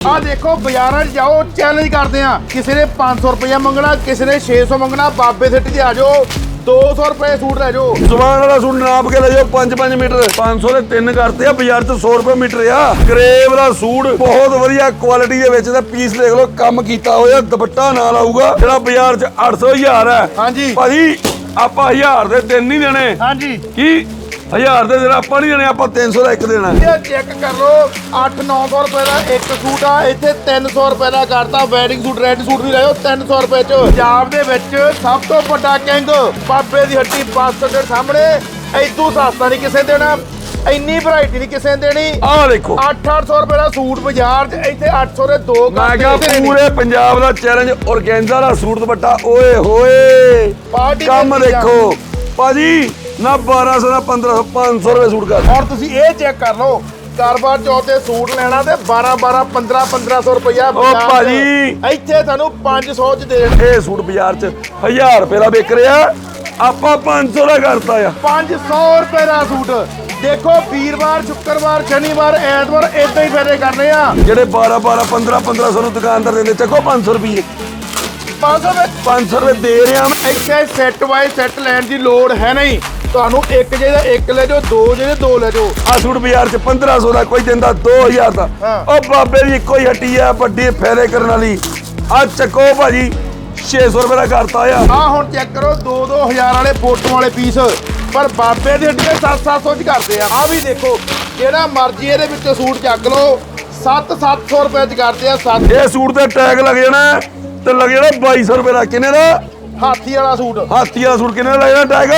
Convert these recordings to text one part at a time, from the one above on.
ਆ ਦੇਖੋ ਬਾਜ਼ਾਰਾਂ 'ਚ ਜਾਓ ਚੈਲੰਜ ਕਰਦੇ ਆ ਕਿਸੇ ਨੇ 500 ਰੁਪਏ ਮੰਗਣਾ ਕਿਸੇ ਨੇ 600 ਮੰਗਣਾ ਬਾਬੇ ਸਿੱਟੀ ਤੇ ਆ ਜਾਓ। 200 ਰੁਪਏ ਸੂਟ ਲੈ ਜਾਓ। ਸਮਾਨ ਵਾਲਾ ਸੂਟ ਨਾਪ ਕੇ ਲੈ ਜਾਓ 5-5 ਮੀਟਰ। 500 ਦੇ ਤਿੰਨ ਕਰਤੇ ਆ ਬਾਜ਼ਾਰ 'ਚ 100 ਰੁਪਏ ਮੀਟਰ ਆ। ਕਰੇਵ ਦਾ ਸੂਟ ਬਹੁਤ ਵਧੀਆ ਕੁਆਲਿਟੀ ਦੇ ਵਿੱਚ ਤੇ ਪੀਸ ਦੇਖ ਲਓ ਕੰਮ ਕੀਤਾ ਹੋਇਆ ਦੁਪੱਟਾ ਨਾਲ ਆਊਗਾ। ਜਿਹੜਾ ਬਾਜ਼ਾਰ 'ਚ 800 ਹਜ਼ਾਰ ਹੈ। ਹਾਂਜੀ। ਭਾਜੀ ਆਪਾਂ 1000 ਦੇ ਤਿੰਨ ਨਹੀਂ ਦੇਣੇ। ਹਾਂਜੀ। ਕੀ 1000 ਦੇ ਦੇਣਾ ਆਪਾਂ ਨਹੀਂ ਦੇਣੇ ਆਪਾਂ 300 ਦਾ ਇੱਕ ਦੇਣਾ। ਇਹ ਚੈੱਕ ਕਰ ਲਓ 8-900 ਰੁਪਏ ਦਾ ਇੱਕ ਸੂਟ ਆ ਇੱਥੇ 300 ਰੁਪਏ ਦਾ ਕਰਤਾ ਵੈਡਿੰਗ ਸੂਟ ਰੈਡ ਸੂਟ ਵੀ ਲੈ ਜਾਓ 300 ਰੁਪਏ ਚ। ਪੰਜਾਬ ਦੇ ਵਿੱਚ ਸਭ ਤੋਂ ਵੱਡਾ ਕਿੰਗ ਬਾਬੇ ਦੀ ਹੱਟੀ ਬੱਸ ਦੇ ਸਾਹਮਣੇ। ਐਦੂ ਸਸਤਾ ਨਹੀਂ ਕਿਸੇ ਦੇਣਾ ਇੰਨੀ ਵੈਰਾਈਟੀ ਨਹੀਂ ਕਿਸੇ ਨੇ ਦੇਣੀ। ਆਹ ਦੇਖੋ। 8-800 ਰੁਪਏ ਦਾ ਸੂਟ ਬਾਜ਼ਾਰ 'ਚ ਇੱਥੇ 800 ਦੇ ਦੋ ਮੈਂ ਕਿਹਾ। ਪੂਰੇ ਪੰਜਾਬ ਦਾ ਚੈਲੰਜ ਔਰਗੈਂਜ਼ਾ ਦਾ ਸੂਟ ਦੁਪੱਟਾ ਓਏ ਹੋਏ। ਕੰਮ। ਦੇਖੋ ਭਾਜੀ ਨਾ 1200 ਨਾ 1500 500 ਰੁਪਏ ਸੂਟ ਕਰ। ਔਰ ਤੁਸੀਂ ਇਹ ਚੈੱਕ ਕਰ ਲਓ ਕਾਰਬਾਰ ਚੌਥ ਤੇ ਸੂਟ ਲੈਣਾ ਤੇ 12 12 15 1500 ਰੁਪਇਆ ਬਾਜ਼ਾਰ 'ਚ। ਭਾਜੀ। ਇੱਥੇ ਤੁਹਾਨੂੰ 500 ਚ ਦੇ ਦੇਣ। ਇਹ ਸੂਟ ਬਾਜ਼ਾਰ 'ਚ 1000 ਰੁਪਏ ਦਾ ਵਿਕ ਰਿਹਾ ਆਪਾਂ 500 ਦਾ ਕਰਤਾ ਆ। 500 ਰੁਪਏ ਦਾ ਸੂਟ। ਦੇਖੋ ਵੀਰਵਾਰ ਸ਼ੁੱਕਰਵਾਰ ਸ਼ਨੀਵਾਰ ਐਤਵਾਰ ਇਦਾਂ ਹੀ ਫੇਰੇ ਕਰਨੇ ਆ। ਜਿਹੜੇ 12 12 15 1500 ਨੂੰ ਦੁਕਾਨਦਾਰ ਦਿੰਦੇ ਚੱਕੋ 500 ਰੁਪਏ 500 ਵਿੱਚ 500 ਰੁਪਏ ਦੇ ਰਿਹਾ ਮੈਂ। ਇੱਥੇ ਸੈੱਟ ਬਾਈ ਸੈੱਟ ਲੈਣ ਦੀ ਲੋੜ ਹੈ ਨਹੀਂ। ਤੁਹਾਨੂੰ ਇੱਕ ਜਿਹਦਾ ਇੱਕ ਲੈ ਜਾਓ ਦੋ ਜਿਹਦੇ ਦੋ ਲੈ ਜਾਓ। ਆ ਸੂਟ ਬਾਜ਼ਾਰ 'ਚ 1500 ਦਾ ਕੋਈ ਦਿੰਦਾ 2000 ਦਾ। ਉਹ ਬਾਬੇ ਦੀ ਇੱਕੋ ਹੀ ਹੱਟੀ ਆ ਵੱਡੀ ਫੇਰੇ ਕਰਨ ਵਾਲੀ। ਆ ਚੱਕੋ ਭਾਜੀ 600 ਰੁਪਏ ਦਾ ਕਰਤਾ ਆ ਆ ਹੁਣ ਚੈੱਕ ਕਰੋ 2 2000 ਵਾਲੇ ਫੋਟੋ ਵਾਲੇ ਪੀਸ ਪਰ ਬਾਬੇ ਦੇ ਹੱਡੀਆਂ 7-700 ਚ ਕਰਦੇ ਆ। ਆ ਵੀ ਦੇਖੋ ਜਿਹੜਾ ਮਰਜ਼ੀ ਇਹਦੇ ਵਿੱਚੋਂ ਸੂਟ ਚੱਕ ਲਓ। 7-700 ਰੁਪਏ ਚ ਕਰਦੇ ਆ 7 ਇਹ ਸੂਟ ਤੇ ਟੈਗ ਲੱਗ ਜਾਣਾ। ਤੇ ਲੱਗ ਜਾਣਾ 2200 ਰੁਪਏ ਦਾ ਕਿੰਨੇ ਦਾ? ਹਾਥੀ ਵਾਲਾ ਸੂਟ। ਹਾਥੀ ਵਾਲਾ ਸੂਟ ਕਿੰਨੇ ਦਾ ਲੱਗ ਜਾਣਾ ਟੈਗ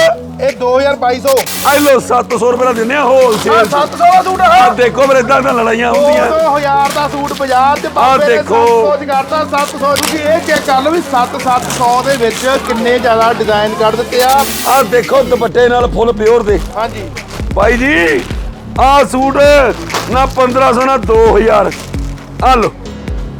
ਇਹ 2200 ਆ ਲੋ 700 ਰੁਪਏ ਦਾ ਦਿੰਦੇ ਆ ਆ ਹੋਲਸੇਲ 700 ਦਾ ਸੂਟ ਆ। ਆ ਦੇਖੋ ਮੇਰੇ ਇਦਾਂ ਤਾਂ ਲੜਾਈਆਂ ਹੁੰਦੀਆਂ। 2000 ਦਾ ਸੂਟ ਬਾਜ਼ਾਰ 'ਚ ਬਾਬੇ ਨੇ ਦੇਖੋ। 700 ਚ ਕਰਤਾ 700 ਤੁਸੀਂ ਇਹ ਚੈੱਕ ਕਰ ਲਓ ਵੀ 7-700 ਦੇ ਵਿੱਚ ਕਿੰਨੇ ਜ਼ਿਆਦਾ ਡਿਜ਼ਾਈਨ ਕੱਢ ਦਿੱਤੇ ਆ। ਆ ਦੇਖੋ ਦੁਪੱਟੇ ਨਾਲ ਫੁੱਲ ਪਿਓਰ ਦੇ। ਹਾਂਜੀ। ਭਾਈ ਜੀ ਆ ਸੂਟ ਨਾ 1500 ਨਾ 2000 ਆ ਲੋ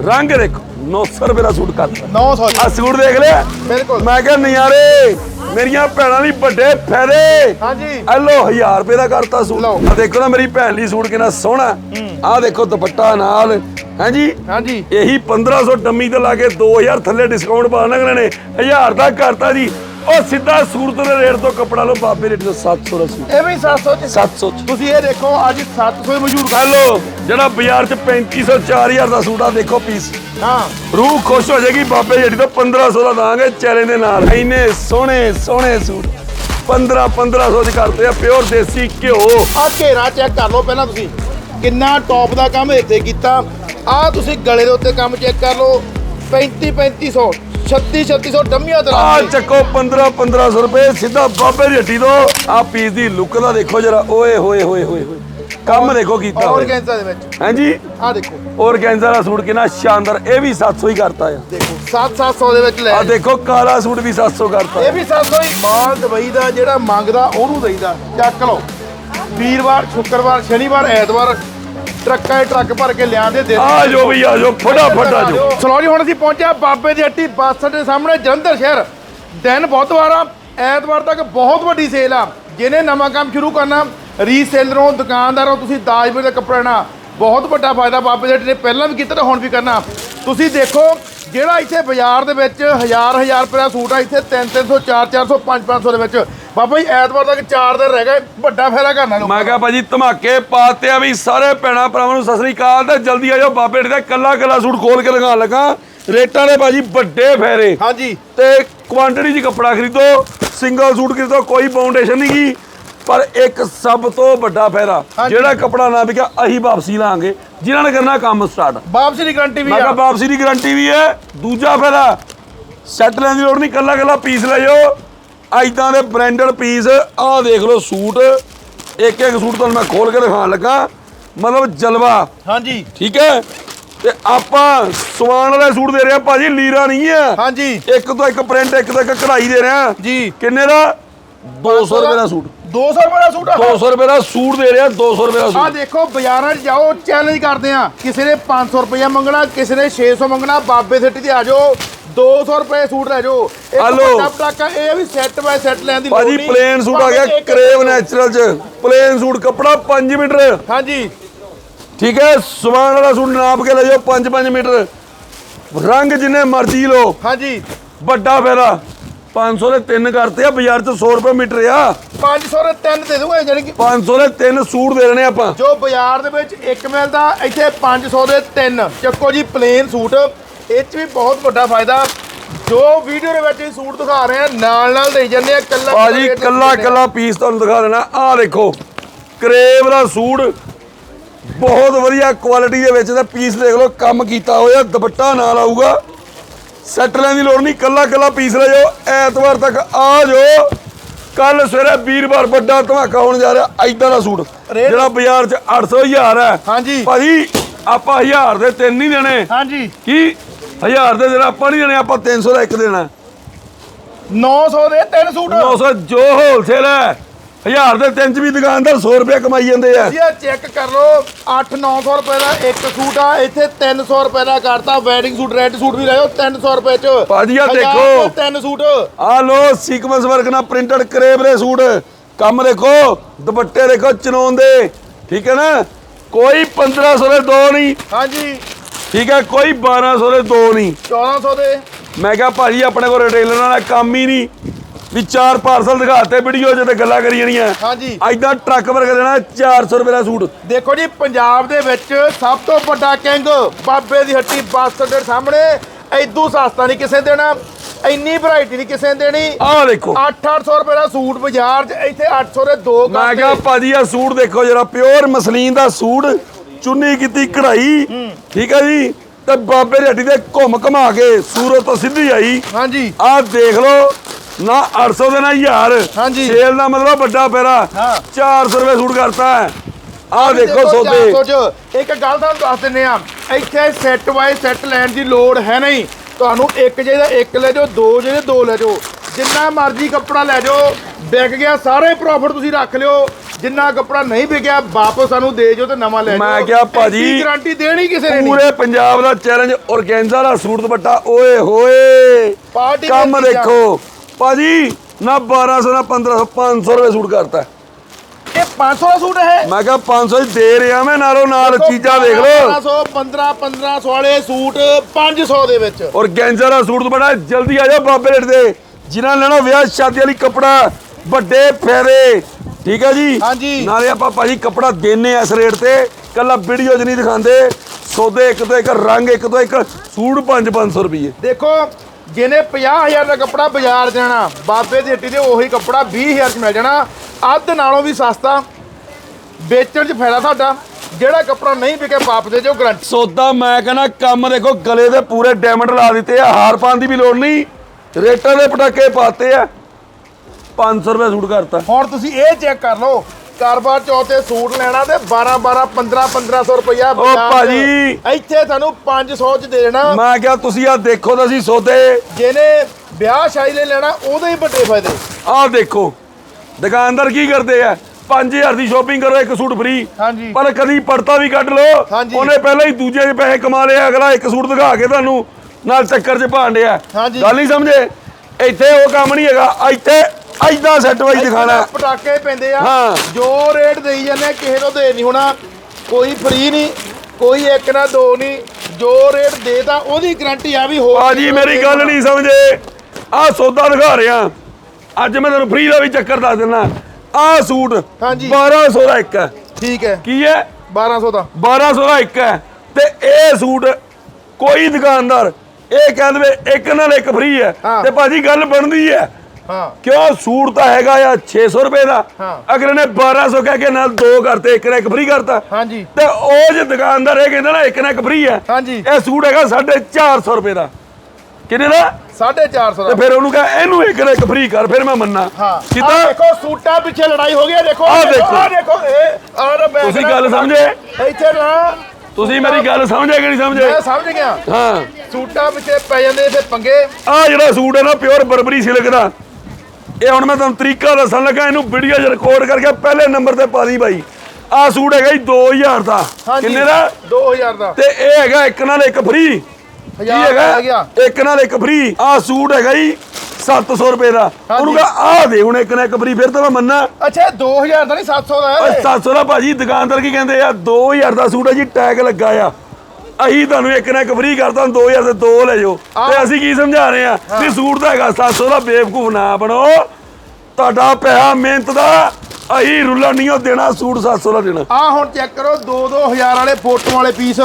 ਰੰਗ ਦੇਖੋ। 900 ਰੁਪਏ ਦਾ ਸੂਟ ਕਰਤਾ। 900 ਆ ਸੂਟ ਦੇਖ ਲਿਆ ਬਿਲਕੁਲ। ਮੈਂ ਕਿਹਾ ਨਜ਼ਾਰੇ ਮੇਰੀਆਂ ਭੈਣਾਂ ਲਈ ਵੱਡੇ ਫਾਇਦੇ। ਹਾਂਜੀ। ਆ ਲੋ 1000 ਰੁਪਏ ਦਾ ਕਰਤਾ ਸੂਟ। ਲਓ। ਆ ਦੇਖੋ ਨਾ ਮੇਰੀ ਭੈਣ ਲਈ ਸੂਟ ਕਿੰਨਾ ਸੋਹਣਾ। ਆ ਦੇਖੋ ਦੁਪੱਟਾ ਨਾਲ। ਹਾਂਜੀ? ਹਾਂਜੀ। ਇਹੀ 1500 ਡੰਮੀ ਤੇ ਲਾ ਕੇ 2000 ਥੱਲੇ ਡਿਸਕਾਊਂਟ ਪਾਣਾ ਅਗਲੇ ਨੇ। 1000 ਦਾ ਕਰਤਾ ਜੀ। ਉਹ ਸਿੱਧਾ ਸੂਰਤ ਦੇ ਰੇਟ ਤੋਂ ਕੱਪੜਾ ਲਓ ਬਾਬੇ ਰੇਟ ਤੋਂ 700 ਦਾ ਸੂਟ ਇਹ ਵੀ 700 ਚ 700 ਚ। ਤੁਸੀਂ ਇਹ ਦੇਖੋ ਅੱਜ 700 ਹੀ ਮਸ਼ਹੂਰ ਕਰ ਹੈਲੋ ਜਿਹੜਾ ਬਾਜ਼ਾਰ ਚ 3500 4000 ਦਾ ਸੂਟ ਆ ਦੇਖੋ ਪੀਸ। ਹਾਂ। ਰੂਹ ਖੁਸ਼ ਹੋ ਜਾਏਗੀ ਬਾਬੇ ਜਿਹੜੀ ਤੋਂ 1500 ਦਾ ਦਾਂਗੇ ਚੈਲੰਜ ਦੇ ਨਾਲ। ਇੰਨੇ ਸੋਹਣੇ ਸੋਹਣੇ ਸੂਟ। 15 1500 ਚ ਕਰਤੇ ਆ ਪਿਓਰ ਦੇਸੀ ਘਿਓ। ਆ ਘੇਰਾ ਚੈੱਕ ਕਰ ਲਓ ਪਹਿਲਾਂ ਤੁਸੀਂ। ਕਿੰਨਾ ਟੌਪ ਦਾ ਕੰਮ ਇੱਥੇ ਕੀਤਾ। ਆ ਤੁਸੀਂ ਗਲੇ ਦੇ ਉੱਤੇ ਕੰਮ ਚੈੱਕ ਕਰ ਲਓ। 35 3500 36 3600 ਡੰਮੀਆਂ ਤੇ ਆ ਲਾ ਚੱਕੋ 15 1500 ਰੁਪਏ ਸਿੱਧਾ ਬਾਬੇ ਦੀ ਹੱਟੀ ਤੋਂ। ਆ ਪੀਸ ਦੀ ਲੁੱਕ ਦਾ ਦੇਖੋ ਜਰਾ। ਓਏ ਹੋਏ ਹੋਏ ਹੋਏ ਹੋਏ। ਕੰਮ ਦੇਖੋ ਕੀਤਾ ਔਰ ਹੋਇਆ। ਗੈਂਸਾ ਦੇ ਵਿੱਚ। ਹਾਂਜੀ? ਆ ਦੇਖੋ। ਔਰਗੈਂਜ਼ਾ ਦਾ ਸੂਟ ਕਿੰਨਾ ਸ਼ਾਨਦਾਰ। ਇਹ ਵੀ 700 ਹੀ ਕਰਤਾ ਆ। ਦੇਖੋ 7-700 ਦੇ ਵਿੱਚ ਲੈ ਆ ਦੇਖੋ ਕਾਲਾ ਸੂਟ ਵੀ 700 ਕਰਤਾ। ਇਹ ਵੀ 700 ਹੀ। ਮਾਲ ਦੁਬਈ ਦਾ ਜਿਹੜਾ ਮੰਗਦਾ ਉਹਨੂੰ ਦੇਈਦਾ। ਚੱਕ ਲਓ। ਵੀਰਵਾਰ ਸ਼ੁੱਕਰਵਾਰ ਸ਼ਨੀਵਾਰ ਐਤਵਾਰ ਟਰੱਕਾਂ 'ਚ ਟਰੱਕ ਭਰ ਕੇ ਲਿਆਂਦੇ ਦੇ ਆ ਜੋ ਵੀ ਆ ਜੋ ਫਟਾਫਟ ਆ ਜੋ ਚਲੋ ਜੀ ਹੁਣ ਅਸੀਂ ਪਹੁੰਚਿਆ ਬਾਬੇ ਦੀ ਹੱਟੀ ਬੱਸ ਅੱਡੇ ਦੇ ਸਾਹਮਣੇ ਜਲੰਧਰ ਸ਼ਹਿਰ। ਦਿਨ ਬੁੱਧਵਾਰ ਆ ਐਤਵਾਰ ਤੱਕ ਬਹੁਤ ਵੱਡੀ ਸੇਲ ਆ। ਜਿਹਨੇ ਨਵਾਂ ਕੰਮ ਸ਼ੁਰੂ ਕਰਨਾ ਰੀਸੇਲਰ ਦੁਕਾਨਦਾਰ ਤੁਸੀਂ ਦਾਜਪੁਰ ਦਾ ਕੱਪੜਾ ਲੈਣਾ ਬਹੁਤ ਵੱਡਾ ਫਾਇਦਾ ਬਾਬੇ ਦੀ ਹੱਟੀ ਨੇ ਪਹਿਲਾਂ ਵੀ ਕੀਤਾ ਤੇ ਹੁਣ ਵੀ ਕਰਨਾ। ਤੁਸੀਂ ਦੇਖੋ ਜਿਹੜਾ ਇੱਥੇ ਬਾਜ਼ਾਰ ਦੇ ਵਿੱਚ ਹਜ਼ਾਰ ਹਜ਼ਾਰ ਰੁਪਏ ਦਾ ਸੂਟ ਆ ਇੱਥੇ 3 300 4 400 5 500 ਦੇ ਵਿੱਚ। ਬਾਬਾ ਜੀ ਐਤਵਾਰ ਤੱਕ 4 ਦਿਨ ਰਹਿ ਗਏ ਵੱਡਾ ਫਾਇਦਾ ਕਰਨਾ ਲੋਕ ਮੈਂ ਕਿਹਾ ਭਾਜੀ ਧਮਾਕੇ ਪਾਤੇ ਆ ਵੀ ਸਾਰੇ ਭੈਣਾਂ ਭਰਾਵਾਂ ਨੂੰ ਸਤਿ ਸ੍ਰੀ ਅਕਾਲ ਤੇ ਜਲਦੀ ਆ ਜਾਓ ਬਾਬੇ ਦਾ ਕੱਲਾ ਕੱਲਾ ਸੂਟ ਖੋਲ ਕੇ ਦਿਖਾਉਣ ਲੱਗਾ। ਰੇਟਾਂ ਦੇ ਭਾਜੀ ਵੱਡੇ ਫੇਰੇ। ਹਾਂਜੀ। ਤੇ ਕੁਆਂਟੀਟੀ 'ਚ ਕੱਪੜਾ ਖਰੀਦੋ ਸਿੰਗਲ ਸੂਟ ਖਰੀਦੋ ਕੋਈ ਬਾਉਂਡੇਸ਼ਨ ਨਹੀਂ ਗੀ। ਪਰ ਇੱਕ ਸਭ ਤੋਂ ਵੱਡਾ ਫਾਇਦਾ। ਜਿਹੜਾ ਕੱਪੜਾ ਨਾ ਵਿਕਿਆ ਅਸੀਂ ਵਾਪਸੀ ਲਾਂਗੇ। ਜਿਨ੍ਹਾਂ ਨੇ ਕਰਨਾ ਕੰਮ ਸਟਾਰਟ ਵਾਪਸੀ ਦੀ ਗਾਰੰਟੀ ਵੀ ਮੈਂ ਕਿਹਾ ਵਾਪਸੀ ਦੀ ਗਾਰੰਟੀ ਵੀ ਹੈ। ਦੂਜਾ ਫਾਇਦਾ ਸੈੱਟ ਲੈਣ ਦੀ ਲੋੜ ਨਹੀਂ ਕੱਲਾ ਕੱਲਾ ਪੀਸ ਲੈ ਜਾਓ। ਐਦਾਂ ਦੇ ਬ੍ਰਾਂਡਡ ਪੀਸ ਆਹ ਦੇਖ ਲਓ ਸੂਟ। ਇੱਕ ਇੱਕ ਸੂਟ ਤੁਹਾਨੂੰ ਮੈਂ ਖੋਲ ਕੇ ਦਿਖਾਉਣ ਲੱਗਾ। ਮਤਲਬ ਜਲਵਾ। ਹਾਂਜੀ। ਠੀਕ ਹੈ? ਤੇ ਆਪਾਂ ਸਵਾਨ ਵਾਲੇ ਸੂਟ ਦੇ ਰਹੇ ਆ ਭਾਜੀ ਲੀਰਾ ਨਹੀਂ ਹੈ। ਹਾਂਜੀ। ਇੱਕ ਤੋਂ ਇੱਕ ਪ੍ਰਿੰਟ ਇੱਕ ਤੋਂ ਇੱਕ ਕਢਾਈ ਦੇ ਰਹੇ ਆ ਜੀ। ਕਿੰਨੇ ਦਾ? 200 ਰੁਪਏ ਦਾ ਸੂਟ। 200 ਰੁਪਏ ਦਾ ਸੂਟ ਆ। 200 ਰੁਪਏ ਦਾ ਸੂਟ ਦੇ ਰਹੇ ਆ 200 ਰੁਪਏ ਦਾ ਆ ਸੂਟ ਦੇਖੋ ਬਾਜ਼ਾਰਾਂ 'ਚ ਜਾਓ ਚੈਲੰਜ ਕਰਦੇ ਆ ਕਿਸੇ ਨੇ 500 ਰੁਪਏ ਮੰਗਣਾ ਕਿਸੇ ਨੇ 600 ਮੰਗਣਾ ਬਾਬੇ ਸਿੱਟੀ ਤੇ ਆ ਜਾਓ। 200 ਰੁਪਏ ਸੂਟ ਲੈ ਜਾਓ। ਹਲੋ। ਪਟਾਕਾ ਇਹ ਵੀ ਸੈੱਟ ਬਾਈ ਸੈੱਟ ਲੈਣ ਦੀ ਲੋੜ ਭਾਜੀ। ਪਲੇਨ ਸੂਟ ਆ ਗਿਆ ਕਰੇਵ ਨੈਚੁਰਲ ਚ। ਪਲੇਨ ਸੂਟ ਕੱਪੜਾ 5 ਮੀਟਰ। ਹਾਂਜੀ। ਠੀਕ ਹੈ ਸਵਾਨ ਵਾਲਾ ਸੂਟ ਨਾਪ ਕੇ ਲੈ ਜਾਓ 5-5 ਮੀਟਰ। ਰੰਗ ਜਿੰਨੇ ਮਰਜ਼ੀ ਲਓ। ਹਾਂਜੀ। ਵੱਡਾ ਫਾਇਦਾ। 500 ਦੇ ਤਿੰਨ ਕਰਤੇ ਆ ਬਾਜ਼ਾਰ 'ਚ 100 ਰੁਪਏ ਮੀਟਰ ਆ। 500 ਦੇ ਤਿੰਨ ਦੇ ਦੂੰਗਾ ਜਾਨੀ ਕਿ 500 ਦੇ ਤਿੰਨ ਸੂਟ ਦੇ ਦੇਣੇ ਆਪਾਂ। ਜੋ ਬਾਜ਼ਾਰ ਦੇ ਵਿੱਚ ਇੱਕ ਮਿਲਦਾ ਇੱਥੇ 500 ਦੇ ਤਿੰਨ। ਚੱਕੋ ਜੀ ਪਲੇਨ ਸੂਟ। ਇਹ 'ਚ ਵੀ ਬਹੁਤ ਵੱਡਾ ਫਾਇਦਾ। ਜੋ ਵੀਡੀਓ ਦੇ ਵਿੱਚ ਇਹ ਸੂਟ ਦਿਖਾ ਰਹੇ ਆ ਨਾਲ ਨਾਲ ਦੇਈ ਜਾਂਦੇ ਆ ਕੱਲਾ ਭਾਜੀ ਕੱਲਾ ਕੱਲਾ ਪੀਸ ਤੁਹਾਨੂੰ ਦਿਖਾ ਦੇਣਾ। ਆਹ ਦੇਖੋ ਕਰੇਵ ਦਾ ਸੂਟ ਬਹੁਤ ਵਧੀਆ ਕੁਆਲਿਟੀ ਦੇ ਵਿੱਚ ਤੇ ਪੀਸ ਦੇਖ ਲਓ ਕੰਮ ਕੀਤਾ ਹੋਇਆ ਦੁਪੱਟਾ ਨਾਲ ਆਊਗਾ। ਸੈੱਟ ਲੈਣ ਦੀ ਲੋੜ ਨਹੀਂ ਕੱਲਾ ਕੱਲਾ ਪੀਸ ਲੈ ਜਾਓ ਐਤਵਾਰ ਤੱਕ ਆ ਜਾਓ। ਕੱਲ ਸਵੇਰੇ ਵੀਰਵਾਰ ਵੱਡਾ ਧਮਾਕਾ ਹੋਣ ਜਾ ਰਿਹਾ ਐਦਾਂ ਦਾ ਸੂਟ? ਜਿਹੜਾ ਬਾਜ਼ਾਰ 'ਚ 800 ਹਜ਼ਾਰ ਹੈ। ਹਾਂਜੀ। ਭਾਜੀ ਆਪਾਂ ਹਜ਼ਾਰ ਦੇ ਤਿੰਨ ਨਹੀਂ ਦੇਣੇ। ਹਾਂਜੀ। ਕੀ? ਹਜ਼ਾਰ ਦੇ ਦੇਣਾ ਆਪਾਂ ਨਹੀਂ ਦੇਣੇ ਆਪਾਂ 300 ਦਾ ਇੱਕ ਦੇਣਾ। 900 ਦੇ ਤਿੰਨ ਸੂਟ। 900 ਜੋ ਹੋਲਸੇਲ ਹੈ। ਹਜ਼ਾਰ ਦੇ ਤਿੰਨ ਚ ਵੀ ਦੁਕਾਨਦਾਰ 100 ਰੁਪਏ ਕਮਾਈ ਜਾਂਦੇ ਆ। ਜੀ ਚੈੱਕ ਕਰ ਲਓ। 8-900 ਰੁਪਏ ਦਾ ਇੱਕ ਸੂਟ ਆ। ਇੱਥੇ 300 ਰੁਪਏ ਦਾ ਕਰਤਾ। ਵੈਡਿੰਗ ਸੂਟ ਰੈੱਡ ਸੂਟ ਵੀ ਲੈ ਜਾਓ 300 ਰੁਪਏ ਚ। ਭਾਜੀ ਦੇਖੋ। ਦੇ ਤਿੰਨ ਸੂਟ। ਆ ਲੋ ਸੀਕਵੈਂਸ ਵਰਕ ਨਾਲ ਪ੍ਰਿੰਟਡ ਕਰੇਬ ਦੇ ਸੂਟ। ਕੰਮ ਦੇਖੋ ਦੁਪੱਟੇ ਦੇਖੋ ਚਨੋਨ ਦੇ। ਠੀਕ ਹੈ ਨਾ? ਕੋਈ 1500 ਦੇ ਦੋ ਨਹੀਂ। ਹਾਂਜੀ। ਠੀਕ ਹੈ ਕੋਈ 1200 ਦੇ ਦੋ ਨਹੀਂ। 1400 ਦੇ। ਮੈਂ ਕਿਹਾ ਭਾਜੀ ਆਪਣੇ ਕੋਲ ਰਿਟੇਲਰ ਵਾਲਾ ਕੰਮ ਹੀ ਨਹੀਂ। ਵੀ ਚਾਰ ਪਾਰਸਲ ਦਿਖਾਤੇ ਵੀਡੀਓ 'ਚ ਤੇ ਗੱਲਾਂ ਕਰੀ ਜਾਣੀਆਂ। ਹਾਂਜੀ। ਐਦਾਂ ਟਰੱਕ ਵਰਗਾ ਦੇਣਾ 400 ਰੁਪਏ ਦਾ ਸੂਟ। ਦੇਖੋ ਜੀ ਪੰਜਾਬ ਦੇ ਵਿੱਚ ਸਭ ਤੋਂ ਵੱਡਾ ਕਿੰਗ ਬਾਬੇ ਦੀ ਹੱਟੀ ਬੱਸ ਦੇ ਸਾਹਮਣੇ। ਐਦੂ ਸਸਤਾ ਨਹੀਂ ਕਿਸੇ ਦੇਣਾ ਇੰਨੀ ਵੈਰਾਈਟੀ ਨਹੀਂ ਕਿਸੇ ਨੇ ਦੇਣੀ। ਆਹ ਦੇਖੋ। 8-800 ਰੁਪਏ ਦਾ ਸੂਟ ਬਾਜ਼ਾਰ 'ਚ ਇੱਥੇ 800 ਦੇ ਦੋ ਮੈਂ ਕਰਤੇ। ਕਿਹਾ ਭਾਜੀ ਆ ਸੂਟ ਦੇਖੋ ਜਰਾ ਪਿਓਰ ਮਸਲੀਨ ਦਾ ਸੂਟ ਚੁੰਨੀ ਕੀਤੀ ਕਢਾਈ। ਠੀਕ ਹੈ ਜੀ? ਤੇ ਬਾਬੇ ਦੀ ਹੱਡੀ ਤੇ ਘੁੰਮ ਘਮਾ ਕੇ ਸੂਰਤ ਤੋਂ ਸਿੱਧੀ ਆਈ। ਹਾਂਜੀ। ਆਹ ਦੇਖ ਲਓ ਨਾ 800 ਦੇ ਨਾ 1000 ਹਾਂਜੀ। ਸੇਲ ਦਾ ਮਤਲਬ ਵੱਡਾ ਪੈਰਾ ਹਾਂ। 400 ਰੁਪਏ ਸੂਟ ਕਰਤਾ ਹੈ। ਆਹ ਦੇਖੋ ਸੌਦੇ। 400 ਚ ਇੱਕ ਗੱਲ ਤੁਹਾਨੂੰ ਦੱਸ ਦਿੰਨੇ ਆ ਇੱਥੇ ਸੈੱਟ ਵਾਈਜ਼ ਸੈੱਟ ਲੈਣ ਦੀ ਲੋੜ ਹੈ ਨਹੀਂ। ਤੁਹਾਨੂੰ ਇੱਕ ਜੇ ਦਾ ਇੱਕ ਲੈ ਜਾਓ ਦੋ ਜੇ ਦੇ ਦੋ ਲੈ ਜਾਓ। ਜਿੰਨਾ ਮਰਜ਼ੀ ਕੱਪੜਾ ਲੈ ਜਾਓ ਵਿਕ ਗਿਆ ਸਾਰੇ ਪ੍ਰੋਫਿਟ ਤੁਸੀਂ ਰੱਖ ਲਿਓ। ਜਿੰਨਾ ਕੱਪੜਾ ਨਹੀਂ ਵਿਕਿਆ ਵਾਪਸ ਸਾਨੂੰ ਦੇ ਜਾਓ ਤੇ ਨਵਾਂ ਲੈ ਜਾਓ। ਮੈਂ ਕਿਹਾ ਭਾਜੀ, ਗਾਰੰਟੀ ਦੇਣੀ ਕਿਸੇ ਨੇ ਨਹੀਂ। ਪੂਰੇ ਪੰਜਾਬ ਦਾ ਚੈਲੰਜ ਔਰਗੈਂਜ਼ਾ ਦਾ ਸੂਟ ਦੁਪੱਟਾ ਓਏ ਹੋਏ। ਕੰਮ। ਦੇਖੋ। ਭਾਜੀ ਨਾ 1200 ਨਾ 1500 500 ਰੁਪਏ ਸੂਟ ਕਰਤਾ। ਇਹ 500 ਦਾ ਸੂਟ ਹੈ ਮੈਂ ਕਿਹਾ 500 ਹੀ ਦੇ ਰਿਹਾ ਮੈਂ ਨਾਲੋਂ ਨਾਲ ਚੀਜ਼ਾਂ ਦੇਖ ਲਓ। 1500 15 1500 ਵਾਲੇ ਸੂਟ 500 ਦੇ ਵਿੱਚ। ਔਰ ਗੈਂਜ਼ਾ ਦਾ ਸੂਟ ਦੁਪੱਟਾ ਜਲਦੀ ਆ ਜਾਓ ਬਾਬੇ ਰੇਟ ਦੇ ਜਿਨ੍ਹਾਂ ਲੈਣਾ ਵਿਆਹ ਸ਼ਾਦੀ ਵਾਲੀ ਕੱਪੜਾ ਵੱਡੇ ਫੇਰੇ ਠੀਕ ਹੈ ਜੀ? ਹਾਂਜੀ। ਨਾਲੇ ਆਪਾਂ ਭਾਜੀ ਕੱਪੜਾ ਦੇਨੇ ਇਸ ਰੇਟ ਤੇ। ਕੱਲਾ ਵੀਡੀਓ 'ਚ ਨਹੀਂ ਦਿਖਾਉਂਦੇ। ਸੌਦੇ ਇੱਕ ਤੋਂ ਇੱਕ ਰੰਗ ਇੱਕ ਤੋਂ ਇੱਕ ਸੂਟ 5-500 ਰੁਪਏ ਦੇਖੋ ਜਿਹਨੇ 50000 ਦਾ ਕੱਪੜਾ ਬਾਜ਼ਾਰ ਜਾਣਾ ਬਾਬੇ ਦੀ ਹੱਟੀ ਤੇ ਉਹੀ ਕੱਪੜਾ 20000 ਚ ਮਿਲ ਜਾਣਾ। ਅੱਧ ਨਾਲੋਂ ਵੀ ਸਸਤਾ ਵੇਚਣ 'ਚ ਫਾਇਦਾ ਸਾਡਾ। ਜਿਹੜਾ ਕੱਪੜਾ ਨਹੀਂ ਵਿਕੇ ਵਾਪਸ ਦੇ ਜੋ ਗਰੰਟੀ ਸੌਦਾ ਮੈਂ ਕਹਿੰਦਾ ਕੰਮ ਦੇਖੋ ਗਲੇ ਦੇ ਪੂਰੇ ਡਾਇਮੰਡ ਲਾ ਦਿੱਤੇ ਆ ਹਾਰ ਪਾਉਣ ਦੀ ਵੀ ਲੋੜ ਨਹੀਂ। ਰੇਟਾਂ ਦੇ ਪਟਾਕੇ ਪਾਤੇ ਆ। 500 ਰੁਪਏ ਸੂਟ ਕਰਤਾ। ਹੁਣ ਤੁਸੀਂ ਇਹ ਚੈੱਕ ਕਰ ਲਓ ਕਾਰਬਾਰ ਚੌਥ ਤੇ ਸੂਟ ਲੈਣਾ ਤੇ 12 12 15 1500 ਰੁਪਇਆ 'ਚ। ਭਾਜੀ। ਇੱਥੇ ਤੁਹਾਨੂੰ 500 ਚ ਦੇ ਦੇਣਾ। ਮੈਂ ਕਿਹਾ ਤੁਸੀਂ ਆ ਦੇਖੋ ਤਾਂ ਅਸੀਂ ਸੌਦੇ। ਜਿਹਨੇ ਵਿਆਹ ਸ਼ਾਦੀ ਲਈ ਲੈਣਾ ਉਹਦੇ ਹੀ ਵੱਡੇ ਫਾਇਦੇ। ਆਹ ਦੇਖੋ ਦੁਕਾਨਦਾਰ ਕੀ ਕਰਦੇ ਆ? 5000 ਦੀ ਸ਼ਾਪਿੰਗ ਕਰੋ ਇੱਕ ਸੂਟ ਫ੍ਰੀ ਹਾਂਜੀ। ਪਰ ਕਦੀ ਪੜਤਾ ਵੀ ਕੱਢ ਹਾਂਜੀ। ਉਹਨੇ ਪਹਿਲਾਂ ਹੀ ਦੂਜੇ 'ਚ ਪੈਸੇ ਕਮਾ ਲਏ ਅਗਲਾ ਇੱਕ ਸੂਟ ਦਿਖਾ ਕੇ ਤੁਹਾਨੂੰ ਨਾਲ ਚੱਕਰ 'ਚ ਭਾਂਡਿਆ। ਹਾਂਜੀ। ਗੱਲ ਨਹੀਂ ਸਮਝੇ? ਇੱਥੇ ਉਹ ਕੰਮ ਨਹੀਂ ਹੈਗਾ ਇੱਥੇ ਐਦਾਂ ਸੈੱਟ ਵਾਈ ਦਿਖਾਣਾ। ਪਟਾਕੇ ਪੈਂਦੇ ਆ। ਹਾਂ। ਜੋ ਰੇਟ ਦੇਈ ਜਾਂਦੇ ਆ, ਕਿਸੇ ਤੋਂ ਦੇ ਨਹੀਂ ਹੋਣਾ। ਕੋਈ ਫ੍ਰੀ ਨਹੀਂ ਕੋਈ ਇੱਕ ਨਾ ਦੋ ਨਹੀਂ। ਜੋ ਰੇਟ ਦੇਤਾ ਉਹਦੀ ਗਾਰੰਟੀ ਆ ਵੀ ਹੋਰ ਭਾਜੀ ਮੇਰੀ ਗੱਲ ਨਹੀਂ ਸਮਝੇ। ਆਹ ਸੌਦਾ ਦਿਖਾ ਰਿਹਾ। ਅੱਜ ਮੈਂ ਤੁਹਾਨੂੰ ਫ੍ਰੀ ਦਾ ਵੀ ਚੱਕਰ ਦੱਸ ਦਿੰਦਾ ਆਹ ਸੂਟ ਹਾਂਜੀ। 1200 ਦਾ ਇੱਕ ਹੈ। ਠੀਕ ਹੈ। ਕੀ ਹੈ? 1200 ਦਾ। 1200 ਦਾ ਇੱਕ ਹੈ। ਤੇ ਇਹ ਸੂਟ ਕੋਈ ਦੁਕਾਨਦਾਰ ਇਹ ਕਹਿੰਦੇ ਵੀ ਇੱਕ ਨਾਲ ਇੱਕ ਫ੍ਰੀ ਹੈ। ਹਾਂ। ਤੇ ਭਾਜੀ ਗੱਲ ਬਣਦੀ ਹੈ। ਹਾਂ। ਕਿਉਂ? ਸੂਟ ਤਾਂ ਹੈਗਾ ਆ 600 ਰੁਪਏ ਦਾ। ਹਾਂ। ਅਗਲੇ ਨੇ 1200 ਕਹਿ ਕੇ ਨਾਲ ਦੋ ਕਰਤੇ ਇੱਕ ਨਾਲ ਇੱਕ ਫ੍ਰੀ ਕਰਤਾ। ਹਾਂਜੀ। ਤੇ ਉਹ ਜੇ ਦੁਕਾਨਦਾਰ ਇਹ ਕਹਿੰਦਾ ਨਾ ਇੱਕ ਨਾਲ ਇੱਕ ਫ੍ਰੀ ਹੈ ਹਾਂਜੀ। ਇਹ ਸੂਟ ਹੈਗਾ 450 ਰੁਪਏ ਦਾ। ਕਿੰਨੇ ਦਾ? 450 ਤੇ ਦਾ। ਫਿਰ ਉਹਨੂੰ ਕਹ ਇਹਨੂੰ ਇੱਕ ਨਾਲ ਇੱਕ ਫ੍ਰੀ ਕਰ ਫਿਰ ਮੈਂ ਮੰਨਾਂ। ਹਾਂ। ਕਿਤਾ ਦੇਖੋ ਸੂਟਾਂ ਪਿੱਛੇ ਲੜਾਈ ਹੋ ਗਈ ਆ, ਦੇਖੋ ਆਹ ਦੇਖੋ। ਆਹ ਦੇਖੋ ਇਹ ਨਾ ਬੈਗ ਤੁਸੀਂ ਨਾ- ਗੱਲ ਸਮਝੇ? ਇੱਥੇ ਨਾ ਤੁਸੀਂ ਮੇਰੀ ਗੱਲ ਸਮਝੇ ਕਿ ਨਹੀਂ ਸਮਝੇ? ਮੈਂ ਸਮਝ ਗਿਆ। ਹਾਂ। ਸੂਟਾਂ ਪਿੱਛੇ ਪੈ ਜਾਂਦੇ ਇੱਥੇ ਪੰਗੇ। ਆ ਜਿਹੜਾ ਸੂਟ ਹੈ ਨਾ ਪਿਓਰ ਬਰਬਰੀ ਸਿਲਕ ਦਾ। ਇਹ ਹੁਣ ਮੈਂ ਤੁਹਾਨੂੰ ਤਰੀਕਾ ਦੱਸਣ ਲੱਗਾ ਇਹਨੂੰ ਵੀਡੀਓ 'ਚ ਰਿਕਾਰਡ ਕਰਕੇ ਪਹਿਲੇ ਨੰਬਰ ਤੇ ਪਾ ਦੀ ਬਾਈ। ਆ ਸੂਟ ਹੈਗਾ ਜੀ 2000 ਦਾ। ਕਿੰਨੇ ਦਾ? 2000 ਦਾ। ਤੇ ਇਹ ਹੈਗਾ ਇੱਕ ਨਾਲ ਇੱਕ ਫ੍ਰੀ ਕੀ ਹੈਗਾ? ਆ ਗਿਆ। ਇੱਕ ਨਾਲ ਇੱਕ ਫ੍ਰੀ ਆ ਸੂਟ ਹੈਗਾ ਜੀ 700 ਰੁਪਏ ਦਾ। ਉਹਨੂੰ ਕਹ ਆ ਦੇ ਹੁਣ ਇੱਕ ਨਾ ਇੱਕ ਫਰੀ ਫਿਰ ਤਾਂ ਮੈਂ ਮੰਨਾਂ ਅੱਛਾ ਇਹ 2000 ਦਾ ਨਹੀਂ 700 ਦਾ ਓਏ ਹੈ 700 ਦਾ ਭਾਜੀ ਦੁਕਾਨਦਾਰ ਕੀ ਕਹਿੰਦੇ ਆ 2000 ਦਾ ਸੂਟ ਹੈ ਜੀ ਟੈਗ ਲੱਗਾ ਆ। ਅਸੀਂ ਤੁਹਾਨੂੰ ਇੱਕ ਨਾ ਇੱਕ ਫ੍ਰੀ ਕਰਦਾ 2000 ਦੇ ਦੋ ਲੈ ਜਾਓ। ਤੇ ਅਸੀਂ ਕੀ ਸਮਝਾ ਰਹੇ ਆ ਵੀ ਸੂਟ ਤਾਂ ਹੈਗਾ 700 ਦਾ ਬੇਵਕੂਫ ਨਾ ਬਣੋ। ਤੁਹਾਡਾ ਪੈਸਾ ਮਿਹਨਤ ਦਾ ਅਸੀਂ ਰੁੱਲਾ ਨਹੀਂ ਉਹ ਦੇਣਾ ਸੂਟ 700 ਦਾ ਦੇਣਾ। ਆ ਹੁਣ ਚੈੱਕ ਕਰੋ 2-2000 ਵਾਲੇ ਫੋਟੋ ਵਾਲੇ ਪੀਸ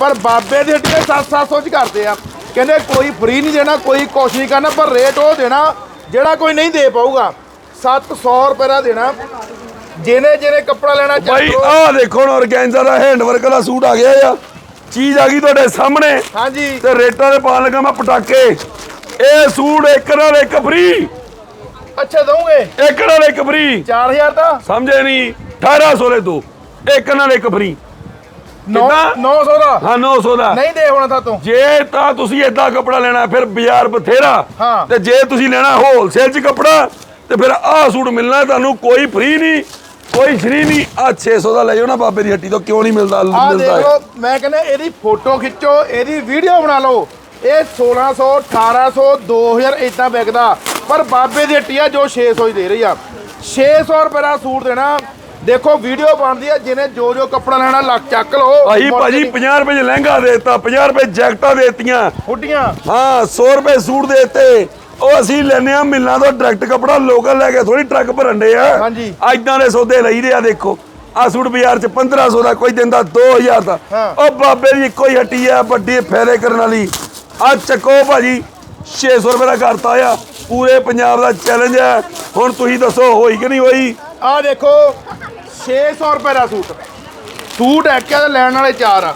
ਪਰ ਬਾਬੇ ਦੇ ਹੱਟੀਆਂ 7-700 ਚ ਕਰਦੇ ਆ। ਕਹਿੰਦੇ ਕੋਈ ਫ੍ਰੀ ਨਹੀਂ ਦੇਣਾ ਕੋਈ ਕੁਛ ਨਹੀਂ ਕਰਨਾ ਪਰ ਰੇਟ ਉਹ ਦੇਣਾ ਜਿਹੜਾ ਕੋਈ ਨਹੀਂ ਦੇ ਪਾਊਗਾ। 700 ਰੁਪਏ ਦਾ ਦੇਣਾ। ਜਿਹਨੇ ਜਿਹਨੇ ਕੱਪੜਾ ਲੈਣਾ ਭਾਈ ਚੱਕੋ ਆਹ ਦੇਖੋ ਹੁਣ ਆਰਗੈਂਜ਼ਾ ਦਾ ਹੈਂਡ ਵਰਕ ਦਾ ਸੂਟ ਆ ਗਿਆ ਆ। ਚੀਜ਼ ਆ ਗਈ ਤੁਹਾਡੇ ਸਾਹਮਣੇ। ਹਾਂਜੀ। ਤੇ ਰੇਟਾਂ ਦੇ ਪਾਣ ਲੱਗਾ ਮੈਂ ਪਟਾਕੇ। ਇਹ ਸੂਟ ਇੱਕ ਨਾਲ ਇੱਕ ਫ੍ਰੀ ਅੱਛਾ ਦਊਂਗੇ? ਇੱਕ ਨਾਲ ਇੱਕ ਫ੍ਰੀ 4000 ਦਾ? ਸਮਝੇ ਨਹੀਂ। 1800 ਦੇ ਦੋ। ਇੱਕ ਨਾਲ ਇੱਕ ਫ੍ਰੀ 9 ਕਿੱਦਾਂ? 900 ਦਾ? ਹਾਂ 900 ਦਾ। ਨਹੀਂ ਦੇ ਹੋਣਾ ਤਾਂ ਤੂੰ। ਜੇ ਤਾਂ ਤੁਸੀਂ ਏਦਾਂ ਕੱਪੜਾ ਲੈਣਾ ਫਿਰ ਬਾਜ਼ਾਰ ਬਥੇਰਾ। ਹਾਂ। ਤੇ ਜੇ ਤੁਸੀਂ ਲੈਣਾ ਹੋਲਸੇਲ 'ਚ ਕੱਪੜਾ ਤੇ ਫਿਰ ਆਹ ਸੂਟ ਮਿਲਣਾ ਤੁਹਾਨੂੰ ਕੋਈ ਫ੍ਰੀ ਨਹੀਂ। ਕੋਈ ਫ੍ਰੀ ਨਹੀਂ। ਆ 600 ਦਾ ਲੈ ਜਾਓ ਨਾ ਬਾਬੇ ਦੀ ਹੱਟੀ ਤੋਂ ਕਿਉਂ ਨਹੀਂ ਮਿਲਦਾ ਆ ਮਿਲਦਾ ਦੇਖ ਹੈ। ਮੈਂ ਕਹਿੰਦਾ ਇਹਦੀ ਫੋਟੋ ਖਿੱਚੋ ਇਹਦੀ ਵੀਡੀਓ ਬਣਾ ਲਓ। ਇਹ 1600 1800 2000 ਇਦਾਂ ਵਿਕਦਾ। ਪਰ ਬਾਬੇ ਦੀ ਹੱਟੀ ਆ ਜੋ 600 ਹੀ ਦੇ ਰਹੀ ਆ। 600 ਰੁਪਏ ਦਾ ਸੂਟ ਦੇਣਾ। ਦੇਖੋ ਵੀਡੀਓ ਬਣਦੀ ਆ ਜਿਹਨੇ ਜੋ ਜੋ ਕੱਪੜਾ ਲੈਣਾ ਲੱਕ ਚੱਕ ਲਓ। ਭਾਈ ਭਾਜੀ 50 ਰੁਪਏ 'ਚ ਲਹਿੰਗਾ ਦੇਤਾ 50 ਰੁਪਏ ਜੈਕਟਾਂ ਦੇਤੀਆਂ। ਹੁੱਡੀਆਂ। ਹਾਂ 100 ਰੁਪਏ ਸੂਟ ਦੇਤੇ। ਉਹ ਅਸੀਂ ਲੈਨੇ ਆ ਮਿਲਾਂ ਤੋਂ ਡਾਇਰੈਕਟ ਕੱਪੜਾ ਲੋਕਲ ਲੈ ਕੇ ਥੋੜੀ ਟਰੱਕ ਭਰਨ ਦੇ ਆ। ਹਾਂਜੀ। ਐਦਾਂ ਦੇ ਸੌਦੇ ਲਈਦੇ ਆ ਦੇਖੋ। ਆ ਸੂਟ ਬਾਜ਼ਾਰ ਚ 1500 ਦਾ ਕੋਈ ਦਿੰਦਾ 2000 ਦਾ। ਉਹ ਬਾਬੇ ਦੀ ਇੱਕੋ ਹੀ ਹੱਟੀ ਆ ਵੱਡੀ ਫੈਰੇ ਕਰਨ ਵਾਲੀ। ਆ ਚੱਕੋ ਭਾਜੀ 600 ਰੁਪਏ ਦਾ ਕਰਤਾ ਆ। ਪੂਰੇ ਪੰਜਾਬ ਦਾ ਚੈਲੰਜ ਹੈ ਹੁਣ ਤੁਸੀਂ ਦੱਸੋ ਹੋਈ ਕਿ ਨਹੀਂ ਹੋਈ? ਆ ਦੇਖੋ 600 ਰੁਪਏ ਦਾ ਸੂਟ। ਸੂਟ ਹੈ ਕਿਆ ਲੈਣ ਵਾਲੇ ਚਾਰ ਆ।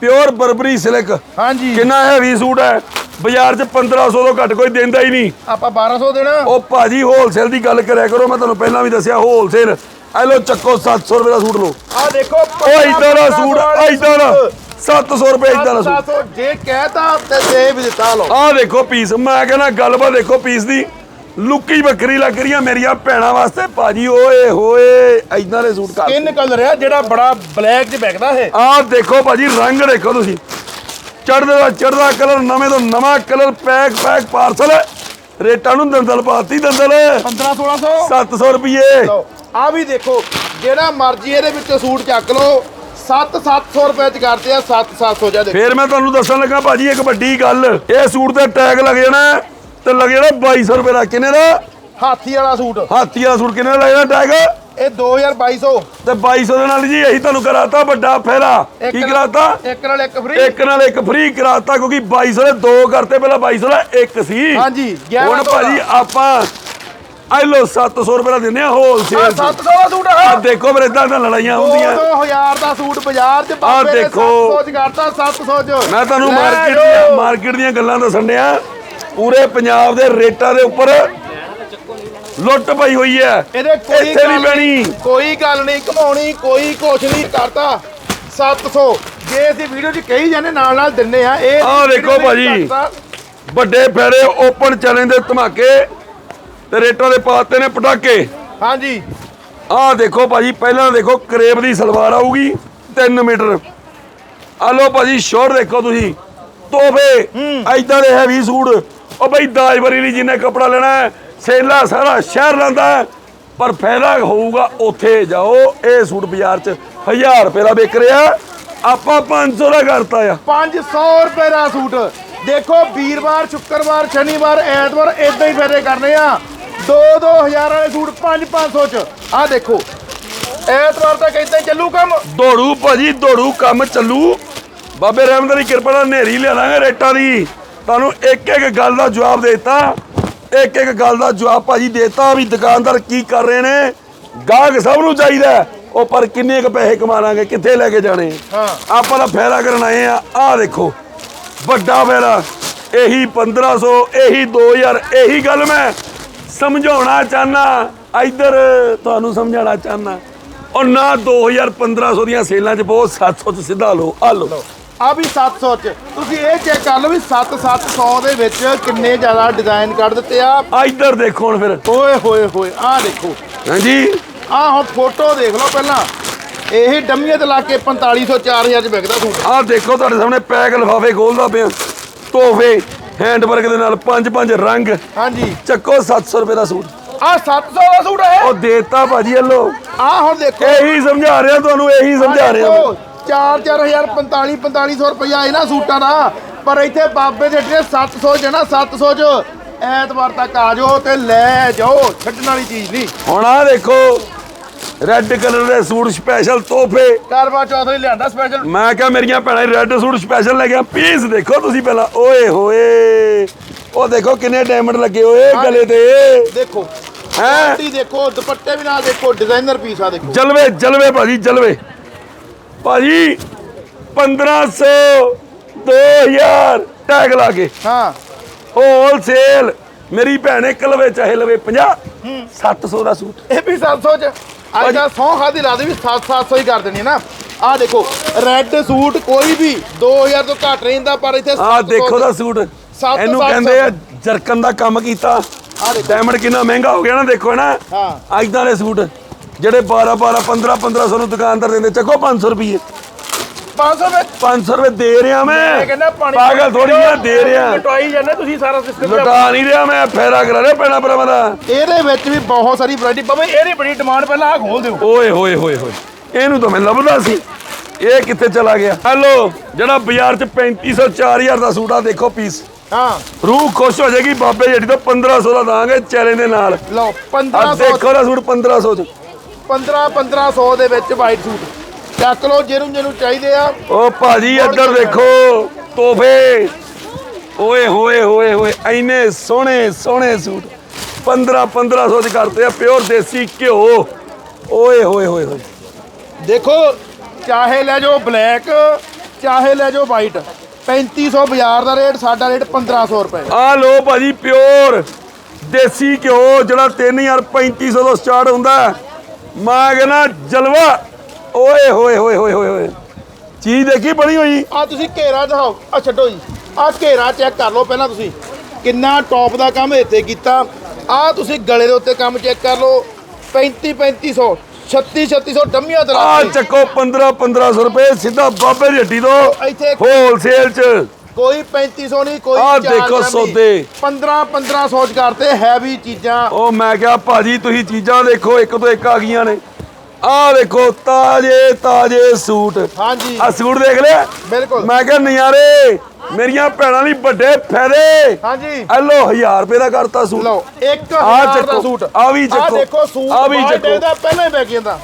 ਪਿਓਰ ਬਰਬਰੀ ਸਿਲਕ ਹਾਂਜੀ। ਕਿੰਨਾ ਹੈਵੀ ਸੂਟ ਹੈ ਬਾਜ਼ਾਰ ਚ 1500 ਤੋਂ ਘੱਟ ਕੋਈ ਦਿੰਦਾ ਹੀ ਨਹੀਂ। ਆਪਾਂ 1200 ਦੇਣਾ। ਉਹ ਭਾਜੀ ਹੋਲਸੇਲ ਦੀ ਗੱਲ ਕਰਿਆ ਕਰੋ ਮੈਂ ਤੁਹਾਨੂੰ ਪਹਿਲਾਂ ਵੀ ਦੱਸਿਆ ਹੋਲਸੇਲ ਐ ਲੋ ਚੱਕੋ 700 ਰੁਪਏ ਦਾ ਸੂਟ ਲਓ। ਆ ਦੇਖੋ ਉਹ ਇਦਾਂ ਦਾ ਸੂਟ ਇਦਾਂ ਦਾ। 700 ਰੁਪਏ ਇਦਾਂ ਦਾ ਸੂਟ। 700 ਜੇ ਕਹਿਤਾ ਤੇ ਦੇ ਵੀ ਦਿੱਤਾ ਲਓ। ਆਹ ਦੇਖੋ ਪੀਸ ਮੈਂ ਕਹਿੰਦਾ ਗੱਲਬਾਤ ਦੇਖੋ ਪੀਸ ਦੀ। ਲੁੱਕ ਹੀ ਵੱਖਰੀ ਲੱਗ ਰਹੀ ਆ ਮੇਰੀਆਂ ਭੈਣਾਂ ਵਾਸਤੇ। ਭਾਜੀ ਓਏ ਹੋਏ ਇਦਾਂ ਦੇ ਸੂਟ ਕਰ। ਤਿੰਨ ਕਲਰ ਆ ਜਿਹੜਾ ਬੜਾ ਬਲੈਕ 'ਚ ਵਿਕਦਾ ਇਹ। ਆਹ ਦੇਖੋ ਭਾਜੀ ਰੰਗ ਦੇਖੋ ਤੁਸੀਂ। ਚੜ੍ਹਦੇ ਦਾ ਚੜ੍ਹਦਾ ਕਲਰ ਨਵੇਂ ਤੋਂ ਨਵਾਂ ਕਲਰ ਪੈਕ ਪੈਕ ਪਾਰਸਲ ਰੇਟਾਂ ਨੂੰ ਦੰਦਲ ਪਾਤੀ ਦੰਦਲ। 15 1600 700 ਰੁਪਏ ਲਓ ਆ ਵੀ ਦੇਖੋ ਜਿਹੜਾ ਮਰਜ਼ੀ ਇਹਦੇ ਵਿੱਚੋਂ ਸੂਟ ਚੱਕ ਲਓ 7-700 ਰੁਪਏ ਚ ਕਰਦੇ ਆ 7-700 ਜਾ ਦੇਖੋ। ਫੇਰ ਮੈਂ ਤੁਹਾਨੂੰ ਦੱਸਣ ਲੱਗਾ ਭਾਜੀ ਇੱਕ ਵੱਡੀ ਗੱਲ ਇਹ ਸੂਟ ਤੇ ਟੈਗ ਲੱਗ ਜਾਣਾ ਤੇ ਲੱਗ ਜਾਣਾ 2200 ਰੁਪਏ ਦਾ। ਕਿੰਨੇ ਦਾ? ਹਾਥੀ ਵਾਲਾ ਸੂਟ। ਹਾਥੀ ਵਾਲਾ ਸੂਟ ਕਿੰਨੇ ਦਾ ਲੱਗ ਜਾਣਾ ਟੈਗ ਇਹ 2200 ਤੇ 2200 ਦੇ ਨਾਲ ਜੀ ਅਸੀਂ ਤੁਹਾਨੂੰ ਕਰਾਤਾ ਵੱਡਾ ਫੇਰਾ ਕੀ ਨਾਲ- ਕਰਾਤਾ? ਇੱਕ ਨਾਲ ਇੱਕ ਫ੍ਰੀ ਇੱਕ ਨਾਲ ਇੱਕ ਫ੍ਰੀ ਕਰਾਤਾ ਕਿਉਂਕਿ 2200 ਦੇ ਦੋ ਕਰਤੇ ਪਹਿਲਾਂ 2200 ਦਾ ਇੱਕ ਸੀ। ਹਾਂਜੀ, ਹੁਣ ਭਾਜੀ। ਆਪਾਂ ਆਈ ਲੋ 700 ਰੁਪਏ ਦਾ ਦਿੰਦੇ ਆ ਆ ਹੋਲਸੇਲ 700 ਦਾ ਸੂਟ ਆ। ਆ ਦੇਖੋ ਮੇਰੇ ਇਦਾਂ ਤਾਂ ਲੜਾਈਆਂ ਹੁੰਦੀਆਂ। 2000 ਦਾ ਸੂਟ ਬਾਜ਼ਾਰ 'ਚ ਨੇ ਦੇਖੋ। 700 ਚ ਕਰਤਾ 700 ਚ। ਮੈਂ ਤੁਹਾਨੂੰ ਮਾਰਕੀਟ। ਦੀਆਂ ਮਾਰਕੀਟ ਦੀਆਂ ਗੱਲਾਂ ਦੱਸਣ ਡਿਆ। ਪੂਰੇ ਪੰਜਾਬ ਦੇ ਰੇਟਾਂ ਦੇ ਉੱਪਰ ਲੁੱਟ ਪਈ ਹੋਈ ਹੈ। ਇਹਦੇ ਕੋਈ ਇੱਥੇ ਗੱਲ ਨਹੀਂ ਪੈਣੀ ਕੋਈ ਗੱਲ ਨਹੀਂ ਘਮਾਉਣੀ ਕੋਈ ਕੁਛ ਨਹੀਂ ਕਰਤਾ 700 ਜੇ ਅਸੀਂ ਵੀਡੀਓ 'ਚ ਕਹੀ ਜਾਂਦੇ ਨਾਲ ਨਾਲ ਦਿੰਨੇ ਆ ਇਹ ਆਹ video ਭਾਜੀ। ਵੱਡੇ ਫੇਰੇ ਓਪਨ ਚੈਲੰਜ ਦੇ ਧਮਾਕੇ ਤੇ ਰੇਟਾਂ ਦੇ ਪਾਤੇ ਨੇ ਪਟਾਕੇ। ਹਾਂਜੀ। ਆਹ ਦੇਖੋ ਭਾਜੀ ਪਹਿਲਾਂ ਦੇਖੋ ਕਰੇਬ ਦੀ ਸਲਵਾਰ ਆਊਗੀ 3 ਮੀਟਰ। ਆ ਲੋ ਭਾਜੀ ਸ਼ੋਰ ਦੇਖੋ ਤੁਸੀਂ। ਤੋਹਫੇ। ਐਦਾਂ ਦੇ ਹੈਵੀ ਸੂਟ। ਉਹ ਬਈ ਦਾਜ ਬਰੀ ਲਈ ਜਿੰਨੇ ਕੱਪੜਾ ਲੈਣਾ ਹੈ, ਸੇਲਾ ਸਾਰਾ ਸ਼ਹਿਰ ਲੈਂਦਾ ਪਰ ਫਾਇਦਾ ਹੋਊਗਾ ਉੱਥੇ ਜਾਓ ਇਹ ਸੂਟ ਬਾਜ਼ਾਰ 'ਚ 1000 ਰੁਪਏ ਦਾ ਵਿਕ ਰਿਹਾ ਆਪਾਂ 500 ਦਾ ਕਰਤਾ ਆ। 500 ਰੁਪਏ ਦਾ ਸੂਟ। ਦੇਖੋ ਵੀਰਵਾਰ ਸ਼ੁੱਕਰਵਾਰ ਸ਼ਨੀਵਾਰ ਐਤਵਾਰ ਇਦਾਂ ਹੀ ਫੇਰੇ ਕਰਨੇ ਆ। 2-2000 ਵਾਲੇ ਸੂਟ 5-500 ਚ। ਆਹ ਦੇਖੋ ਐਤਵਾਰ ਤੱਕ ਇਦਾਂ ਚੱਲੂ ਕੰਮ? ਦੌੜੂ ਭਾਜੀ ਦੌੜੂ ਕੰਮ ਚੱਲੂ। ਬਾਬੇ ਰਹਿਮਤ ਦੀ ਕਿਰਪਾ ਨਾਲ ਨੇਰੀ ਲਿਆਵਾਂਗੇ ਰੇਟਾਂ ਦੀ। ਤੁਹਾਨੂੰ ਇੱਕ ਇੱਕ ਗੱਲ ਦਾ ਜਵਾਬ ਦੇਤਾ। ਇੱਕ ਇੱਕ ਗੱਲ ਦਾ ਜਵਾਬ ਭਾਜੀ ਦੇਤਾ ਵੀ ਦੁਕਾਨਦਾਰ ਕੀ ਕਰ ਰਹੇ ਨੇ? ਗਾਹਕ ਸਭ ਨੂੰ ਚਾਹੀਦਾ। ਉਹ ਪਰ ਕਿੰਨੇ ਕ ਪੈਸੇ ਕਮਾਵਾਂਗੇ ਕਿੱਥੇ ਲੈ ਕੇ ਜਾਣੇ? ਹਾਂ। ਆਪਾਂ ਤਾਂ ਫਾਇਦਾ ਕਰਨ ਆਏ ਆ। ਆਹ ਦੇਖੋ ਵੱਡਾ ਫਾਇਦਾ ਇਹੀ 1500 ਇਹੀ 2000 ਇਹੀ ਗੱਲ ਮੈਂ ਸਮਝਾਉਣਾ ਚਾਹਨਾ। ਇੱਧਰ ਤੁਹਾਨੂੰ ਸਮਝਾਉਣਾ ਚਾਹਨਾ। ਉਹ ਨਾ 2000 1500 ਦੀਆਂ ਸੇਲਾਂ 'ਚ ਬਹੁਤ 700 'ਚ ਸਿੱਧਾ ਲਓ। ਆ ਲਓ। ਆ ਵੀ 700 ਚ। ਤੁਸੀਂ ਇਹ ਚੈੱਕ ਕਰ ਲਓ ਵੀ 7-700 ਦੇ ਵਿੱਚ ਕਿੰਨੇ ਜ਼ਿਆਦਾ ਡਿਜ਼ਾਈਨ ਕੱਢ ਦਿੱਤੇ ਆ। ਆ ਇੱਧਰ ਦੇਖੋ ਹੁਣ ਫਿਰ। ਓਏ ਹੋਏ ਹੋਏ ਆਹ ਦੇਖੋ। ਹਾਂਜੀ। ਆਹ ਹੁਣ ਫੋਟੋ ਦੇਖ ਲਓ ਪਹਿਲਾਂ। ਇਹ ਡੰਮੀਆਂ ਤੇ ਲਾ ਕੇ 4500 4000 ਚ ਵਿਕਦਾ ਸੂਟ ਆਹ ਦੇਖੋ ਤੁਹਾਡੇ ਸਾਹਮਣੇ ਪੈਕ ਲਿਫਾਫੇ ਖੋਲਦਾ ਪਿਆ। ਤੋਹਫੇ ਹੈਂਡ ਵਰਕ ਦੇ ਨਾਲ ਪੰਜ ਪੰਜ ਰੰਗ। ਹਾਂਜੀ। ਚੱਕੋ 700 ਰੁਪਏ ਦਾ ਸੂਟ। ਆ 700 ਦਾ ਸੂਟ ਹੈ। ਉਹ ਦੇਤਾ ਭਾਜੀ ਹਲੋ। ਆ ਹੁਣ ਦੇਖੋ। ਇਹੀ ਸਮਝਾ ਰਿਹਾ ਤੁਹਾਨੂੰ ਇਹੀ ਸਮਝਾ ਰਿਹਾ ਮੈਂ। 4 4000 45 4500 ਰੁਪਇਆ ਇਹਨਾਂ ਸੂਟਾਂ ਦਾ। ਪਰ ਇੱਥੇ ਬਾਬੇ ਦੇ ਅੱਡੇ 700 ਚ ਨਾ 700 ਚ ਐਤਵਾਰ ਤੱਕ ਆ ਜਾਓ ਤੇ ਲੈ ਜਾਓ ਛੱਡਣ ਵਾਲੀ ਚੀਜ਼ ਨਹੀਂ। ਹੁਣ ਆ ਦੇਖੋ ਰੈੱਡ ਕਲਰ ਦੇ ਸੂਟ ਸਪੈਸ਼ਲ ਤੋਹਫੇ। ਕਰਵਾ ਚੌਥ ਲਈ ਲਿਆਂਦਾ ਸਪੈਸ਼ਲ ਮੈਂ ਕਿਹਾ ਮੇਰੀਆਂ ਭੈਣਾਂ ਰੈੱਡ ਸੂਟ ਸਪੈਸ਼ਲ ਲੈ ਗਿਆ ਪੀਸ ਦੇਖੋ ਤੁਸੀਂ ਪਹਿਲਾਂ। ਓਏ ਹੋਏ ਉਹ ਦੇਖੋ ਕਿੰਨੇ ਡਾਇਮੰਡ ਲੱਗੇ ਹੋਏ ਗਲੇ ਤੇ। ਦੇਖੋ ਹੈ? ਦੇਖੋ ਦੁਪੱਟੇ ਵੀ ਨਾਲ ਦੇਖੋ ਡਿਜ਼ਾਈਨਰ ਪੀਸ ਆ ਦੇਖੋ। ਜਲਵੇ ਜਲਵੇ ਭਾਜੀ ਜਲਵੇ। ਭਾਜੀ 1500 2000 ਟੈਗ ਲਾ ਕੇ। ਹਾਂ। ਹੋਲਸੇਲ ਮੇਰੀ ਭੈਣੇ ਕਲਵੇ ਚਾਹੇ ਲਵੇ 50 700 ਦਾ ਸੂਟ। ਇਹ ਵੀ 700 ਚ। ਅੱਜ ਦਾ ਸੌ ਖਾਦੀ ਲਾ ਦੇ ਵੀ 7 700 ਹੀ ਕਰ ਦੇਣੀ ਨਾ। ਆ ਦੇਖੋ ਰੈੱਡ ਸੂਟ ਕੋਈ ਵੀ 2000 ਤੋਂ ਘੱਟ ਰਹਿੰਦਾ ਪਰ ਇੱਥੇ 700 ਦੇਖੋ ਦਾ ਸੂਟ। ਇਹਨੂੰ ਕਹਿੰਦੇ ਆ ਜਰਕਨ ਦਾ ਕੰਮ ਕੀਤਾ। ਦੇਖੋ। ਡਾਇਮੰਡ ਕਿੰਨਾ ਮਹਿੰਗਾ ਹੋ ਗਿਆ ਨਾ ਦੇਖੋ ਨਾ। ਹਾਂ। ਇਦਾਂ ਦੇ ਸੂਟ। ਜਿਹੜੇ 12 12 15 1500 ਨੂੰ ਦੁਕਾਨਦਾਰ ਦਿੰਦੇ ਚੱਕੋ 500 ਰੁਪਏ 500 ਵਿੱਚ 500 ਰੁਪਏ ਦੇ ਰਿਹਾ ਮੈਂ। ਮੈਂ ਕਹਿੰਦਾ ਪਾਣੀ ਪਾਗਲ ਥੋੜੀ ਆ ਦੇ ਰਿਹਾ। ਲਟਾਈ ਜਾਂਦੇ ਤੁਸੀਂ ਸਾਰਾ ਸਿਸਟਮ ਲਟਾ ਨਹੀਂ ਰਿਹਾ ਮੈਂ ਫਾਇਦਾ ਕਰਾ ਰਿਹਾ ਪੈਣਾ ਭਰਾਵਾਂ ਦਾ। ਇਹਦੇ ਵਿੱਚ ਵੀ ਬਹੁਤ ਸਾਰੀ ਵੈਰਾਈਟੀ ਬਾਬਾ ਇਹਦੀ ਬੜੀ ਡਿਮਾਂਡ ਪਹਿਲਾਂ ਆ ਖੋਲ ਦਿਓ। ਓਏ ਹੋਏ ਹੋਏ ਹੋਏ। ਇਹਨੂੰ ਤਾਂ ਮੈਂ ਲੱਭਦਾ ਸੀ। ਇਹ ਕਿੱਥੇ ਚਲਾ ਗਿਆ? ਹੈਲੋ ਜਿਹੜਾ ਬਾਜ਼ਾਰ 'ਚ 3500 4000 ਦਾ ਸੂਟ ਆ ਦੇਖੋ ਪੀਸ ਹਾਂ। ਰੂਹ ਖੁਸ਼ ਹੋ ਜਾਏਗੀ ਬਾਬੇ ਜਿਹੜੀ ਤੋਂ 1500 ਦਾ ਦਾਂਗੇ ਚੈਲੇ ਦੇ ਨਾਲ। ਲਓ ਆ 1500 ਦੇਖੋ ਨਾ ਸੂਟ 1500 ਚ। 15 1500 ਦੇ ਵਿੱਚ ਵਾਈਟ ਸੂਟ ਚੱਕ ਲਓ ਜਿਹਨੂੰ ਜਿਹਨੂੰ ਚਾਹੀਦੇ ਆ। ਓ ਭਾਜੀ ਇੱਧਰ ਦੇਖੋ ਤੋਹਫੇ। ਓਏ ਹੋਏ ਹੋਏ ਹੋਏ ਐਨੇ ਸੋਹਣੇ ਸੋਹਣੇ ਸੂਟ। 15 1500 ਚ ਕਰਤੇ ਆ ਪਿਓਰ ਦੇਸੀ ਘਿਓ। ਓਏ ਹੋਏ ਹੋਏ ਹੋਏ। ਦੇਖੋ ਚਾਹੇ ਲੈ ਜਾਓ ਬਲੈਕ ਚਾਹੇ ਲੈ ਜਾਓ ਵਾਈਟ 3500 ਬਾਜ਼ਾਰ ਦਾ ਰੇਟ ਸਾਡਾ ਰੇਟ 1500 ਰੁਪਏ। ਆ ਲੋ ਭਾਜੀ ਪਿਓਰ ਦੇਸੀ ਘਿਓ ਜਿਹੜਾ 3500 ਤੋਂ ਸਟਾਰਟ ਹੁੰਦਾ। ਮੈਂ ਕਹਿੰਦਾ ਜਲਵਾ। ਓਏ ਹੋਏ ਹੋਏ ਹੋਏ ਹੋਏ ਹੋਏ। ਚੀਜ਼ ਦੇਖੀ ਬਣੀ ਹੋਈ। ਆ ਤੁਸੀਂ ਘੇਰਾ ਦਿਖਾਓ। ਆ ਛੱਡੋ ਜੀ। ਆ ਘੇਰਾ ਚੈੱਕ ਕਰ ਲਓ ਪਹਿਲਾਂ ਤੁਸੀਂ। ਕਿੰਨਾ ਟੌਪ ਦਾ ਕੰਮ ਇੱਥੇ ਕੀਤਾ। ਆ ਤੁਸੀਂ ਗਲੇ ਦੇ ਉੱਤੇ ਕੰਮ ਚੈੱਕ ਕਰ ਲਓ। 35 3500 36 3600 ਡੰਮੀਆਂ ਤੇ ਆ। ਚੱਕੋ 15 1500 ਰੁਪਏ ਸਿੱਧਾ ਬਾਬੇ ਦੀ ਹੱਟੀ ਤੋਂ ਇੱਥੇ ਹੋਲਸੇਲ ਚ। ਕੋਈ 3500 ਨਹੀਂ ਕੋਈ ਆਹ ਦੇਖੋ ਨਹੀਂ। ਸੌਦੇ। 15 1500 ਚ ਕਰਤੇ ਹੈਵੀ ਚੀਜ਼ਾਂ। ਉਹ ਮੈਂ ਕਿਹਾ ਭਾਜੀ ਤੁਸੀਂ ਚੀਜ਼ਾਂ ਦੇਖੋ ਇੱਕ ਤੋਂ ਇੱਕ ਆ ਗਈਆਂ ਨੇ। ਆ ਦੇਖੋ ਤਾਜੇ ਤਾਜੇ ਸੂਟ। ਹਾਂਜੀ। ਆ ਸੂਟ ਦੇਖ ਲਿਆ? ਬਿਲਕੁਲ। ਮੈਂ ਕਿਹਾ ਨਜ਼ਾਰੇ ਮੇਰੀਆਂ ਭੈਣਾਂ ਲਈ ਵੱਡੇ ਫਾਇਦੇ। ਹਾਂਜੀ। ਐਲੋ 1000 ਰੁਪਏ ਦਾ ਕਰਤਾ ਸੂਟ। ਲਓ 1000 ਆਹ ਦਾ ਚੱਕੋ, ਸੂਟ। ਆਹ ਵੀ ਚੱਕੋ, ਦੇਖੋ ਸੂਟ ਆਹ ਵੀ ਬਾਹਰ ਚੱਕੋ। ਡੇਦਾ ਪਹਿਲਾਂ ਹੀ ਪੈ ਜਾਂਦਾ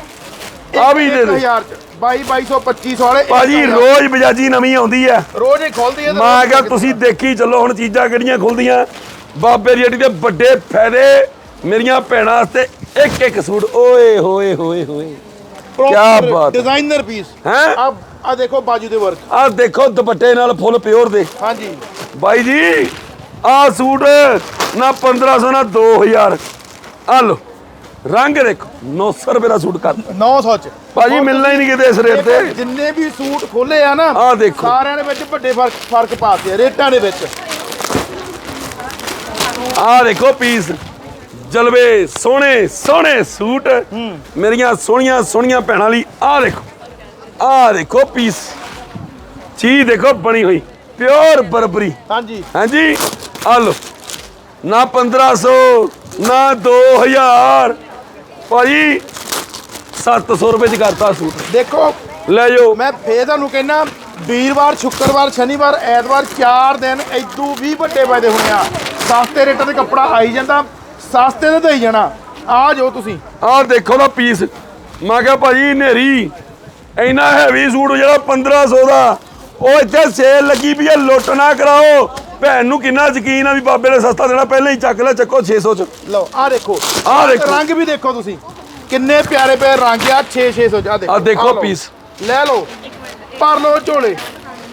ਆਹ ਵੀ ਦੇ ਦਿਓ। 1000 ਚ। 22 2200 2500 ਵਾਲੇ। ਇੱਕ ਭਾਜੀ। ਰੋਜ਼ ਬਜਾਜੀ ਨਵੀਂ ਆਉਂਦੀ ਹੈ। ਰੋਜ਼ ਹੀ ਖੋਲਦੀ ਤੇ ਮੈਂ ਕਿਹਾ ਤੁਸੀਂ ਦੇਖੀ ਚੱਲੋ ਹੁਣ ਚੀਜ਼ਾਂ ਕਿਹੜੀਆਂ ਖੁੱਲਦੀਆਂ। ਬਾਬੇ ਦੀ ਦੇ ਵੱਡੇ ਫਾਇਦੇ ਮੇਰੀਆਂ ਭੈਣਾਂ ਵਾਸਤੇ ਇੱਕ ਇੱਕ ਸੂਟ। ਓਏ ਹੋਏ ਹੋਏ ਹੋਏ। ਕਿਆ ਬਾਤ। ਡਿਜ਼ਾਈਨਰ ਪੀਸ ਹੈਂ? ਆ ਆ ਦੇਖੋ ਬਾਜੂ ਦੇ ਵਰਕ ਆਹ ਦੇਖੋ ਦੁਪੱਟੇ ਨਾਲ ਫੁੱਲ ਪਿਓਰ ਦੇ। ਹਾਂਜੀ। ਬਾਈ ਜੀ ਆਹ ਸੂਟ ਨਾ 1500 ਨਾ 2000 ਆ ਲੋ ਰੰਗ ਦੇਖੋ। 900 ਰੁਪਏ ਦਾ ਸੂਟ ਕਰ 900 ਚ। ਭਾਜੀ ਮਿਲਣਾ ਹੀ ਨਹੀਂ ਕਿਤੇ ਇਸ ਰੇਟ ਤੇ। ਜਿੰਨੇ ਵੀ ਸੂਟ ਖੋਲੇ ਆ ਨਾ ਆਹ ਦੇਖੋ। ਸਾਰਿਆਂ ਦੇ ਵਿੱਚ ਵੱਡੇ ਫ਼ਰਕ ਫ਼ਰਕ ਪਾਤੇ ਆ ਰੇਟਾਂ ਦੇ ਵਿੱਚ। ਆਹ ਦੇਖੋ ਪੀਸ। ਜਲਵੇ ਸੋਹਣੇ ਸੋਹਣੇ ਸੂਟ। ਮੇਰੀਆਂ ਸੋਹਣੀਆਂ ਸੋਹਣੀਆਂ ਭੈਣਾਂ ਲਈ ਆਹ ਦੇਖੋ। ਆਹ ਦੇਖੋ ਪੀਸ। ਚੀਜ਼ ਦੇਖੋ ਬਣੀ ਹੋਈ। Pure Burberry. ਹਾਂਜੀ। ਹਾਂਜੀ। ਆ ਲੋ ਨਾ 1500 ਨਾ 2000 ਭਾਜੀ 700 ਰੁਪਏ ਚ ਕਰਤਾ ਸੂਟ। ਦੇਖੋ ਲੈ ਜਾਓ। ਮੈਂ ਫੇਰ ਤੁਹਾਨੂੰ ਕਹਿੰਨਾ ਵੀਰਵਾਰ ਸ਼ੁੱਕਰਵਾਰ ਸ਼ਨੀਵਾਰ ਐਤਵਾਰ ਚਾਰ ਦਿਨ ਇਦੋਂ ਵੀ ਵੱਡੇ ਫਾਇਦੇ ਹੋਣੇ ਆ। ਸਸਤੇ ਰੇਟਾਂ ਤੇ ਕੱਪੜਾ ਆਈ ਜਾਂਦਾ ਸਸਤੇ ਤੇ ਦੇਈ ਜਾਣਾ। ਆ ਜਾਓ ਤੁਸੀਂ। ਆਹ ਦੇਖੋ ਦਾ ਪੀਸ। ਮੈਂ ਕਿਹਾ ਭਾਜੀ ਨੇਰੀ ਇੰਨਾ ਹੈਵੀ ਸੂਟ ਜਿਹੜਾ 1500 ਦਾ ਉਹ ਇੱਥੇ ਸੇਲ ਲੱਗੀ ਵੀ ਹੈ ਲੁੱਟ ਨਾ ਕਰਾਓ। ਭੈਣ ਨੂੰ ਕਿੰਨਾ ਯਕੀਨ ਆ ਵੀ ਬਾਬੇ ਨੇ ਸਸਤਾ ਦੇਣਾ ਪਹਿਲਾਂ ਹੀ ਚੱਕ ਲੈ ਚੱਕੋ 600 ਚ। ਲਓ ਆ ਦੇਖੋ। ਆਹ ਦੇਖੋ। ਰੰਗ ਵੀ ਦੇਖੋ ਤੁਸੀਂ। ਕਿੰਨੇ ਪਿਆਰੇ ਪਿਆਰੇ ਰੰਗ ਆ 6 600 ਚ। ਆ ਦੇਖੋ piece। ਲੈ ਲਓ। ਭਰ ਲਓ ਝੋਲੇ।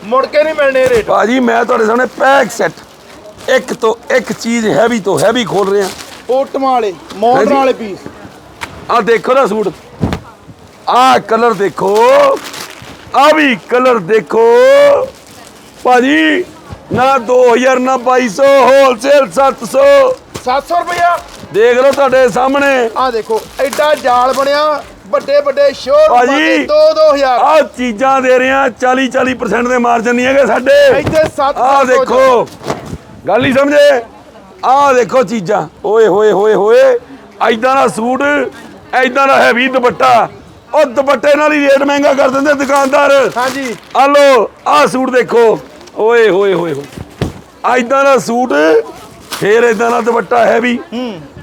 ਮੁੜ ਕੇ ਨਹੀਂ ਮਿਲਣੇ ਰੇਟ। ਭਾਜੀ ਮੈਂ ਤੁਹਾਡੇ ਸਾਹਮਣੇ ਪੈਕ ਸੈੱਟ। ਇੱਕ ਤੋਂ ਇੱਕ ਚੀਜ਼ ਹੈਵੀ ਤੋਂ ਹੈਵੀ ਖੋਲ ਰਿਹਾ। ਓਟਮਾਂ ਵਾਲੇ ਮੋਡਰਨ। ਵਾਲੇ ਪੀਸ। ਆ ਦੇਖੋ ਨਾ ਸੂਟ। ਆਹ ਕਲਰ ਦੇਖੋ। ਆ ਵੀ ਕਲਰ ਦੇਖੋ। ਭਾਜੀ ਨਾ 2000 ਨਾ 2200 ਹੋਲਸੇਲ 700 700 ਰੁਪਇਆ ਦੇਖ ਲਓ ਤੁਹਾਡੇ ਸਾਹਮਣੇ। ਆ ਦੇਖੋ ਐਡਾ ਜਾਲ ਬਣਿਆ। ਵੱਡੇ ਵੱਡੇ ਸ਼ੋਰ ਭਾਜੀ। 2 2000 ਆ ਚੀਜ਼ਾਂ ਦੇ ਰਹੇ ਆ 40 40% ਦੇ ਮਾਰਜਨ ਨਹੀਂ ਹੈਗੇ ਸਾਡੇ। ਇੱਥੇ 7 ਆ ਦੇਖੋ ਗੱਲ ਨਹੀਂ ਸਮਝੇ? ਆਹ ਦੇਖੋ ਚੀਜ਼ਾਂ। ਓਏ ਹੋਏ ਹੋਏ ਹੋਏ। ਐਦਾਂ ਦਾ ਸੂਟ ਐਦਾਂ ਦਾ ਹੈਵੀ ਦੁਪੱਟਾ। ਉਹ ਦੁਪੱਟੇ ਨਾਲ ਹੀ ਰੇਟ ਮਹਿੰਗਾ ਕਰ ਦਿੰਦੇ ਦੁਕਾਨਦਾਰ। ਹਾਂਜੀ। ਆ ਲੋ ਆਹ ਸੂਟ ਦੇਖੋ। ਓਏ ਹੋਏ ਹੋਏ ਹੋਏ। ਐਦਾਂ ਦਾ ਸੂਟ ਫੇਰ ਐਦਾਂ ਦਾ ਦੁਪੱਟਾ ਹੈਵੀ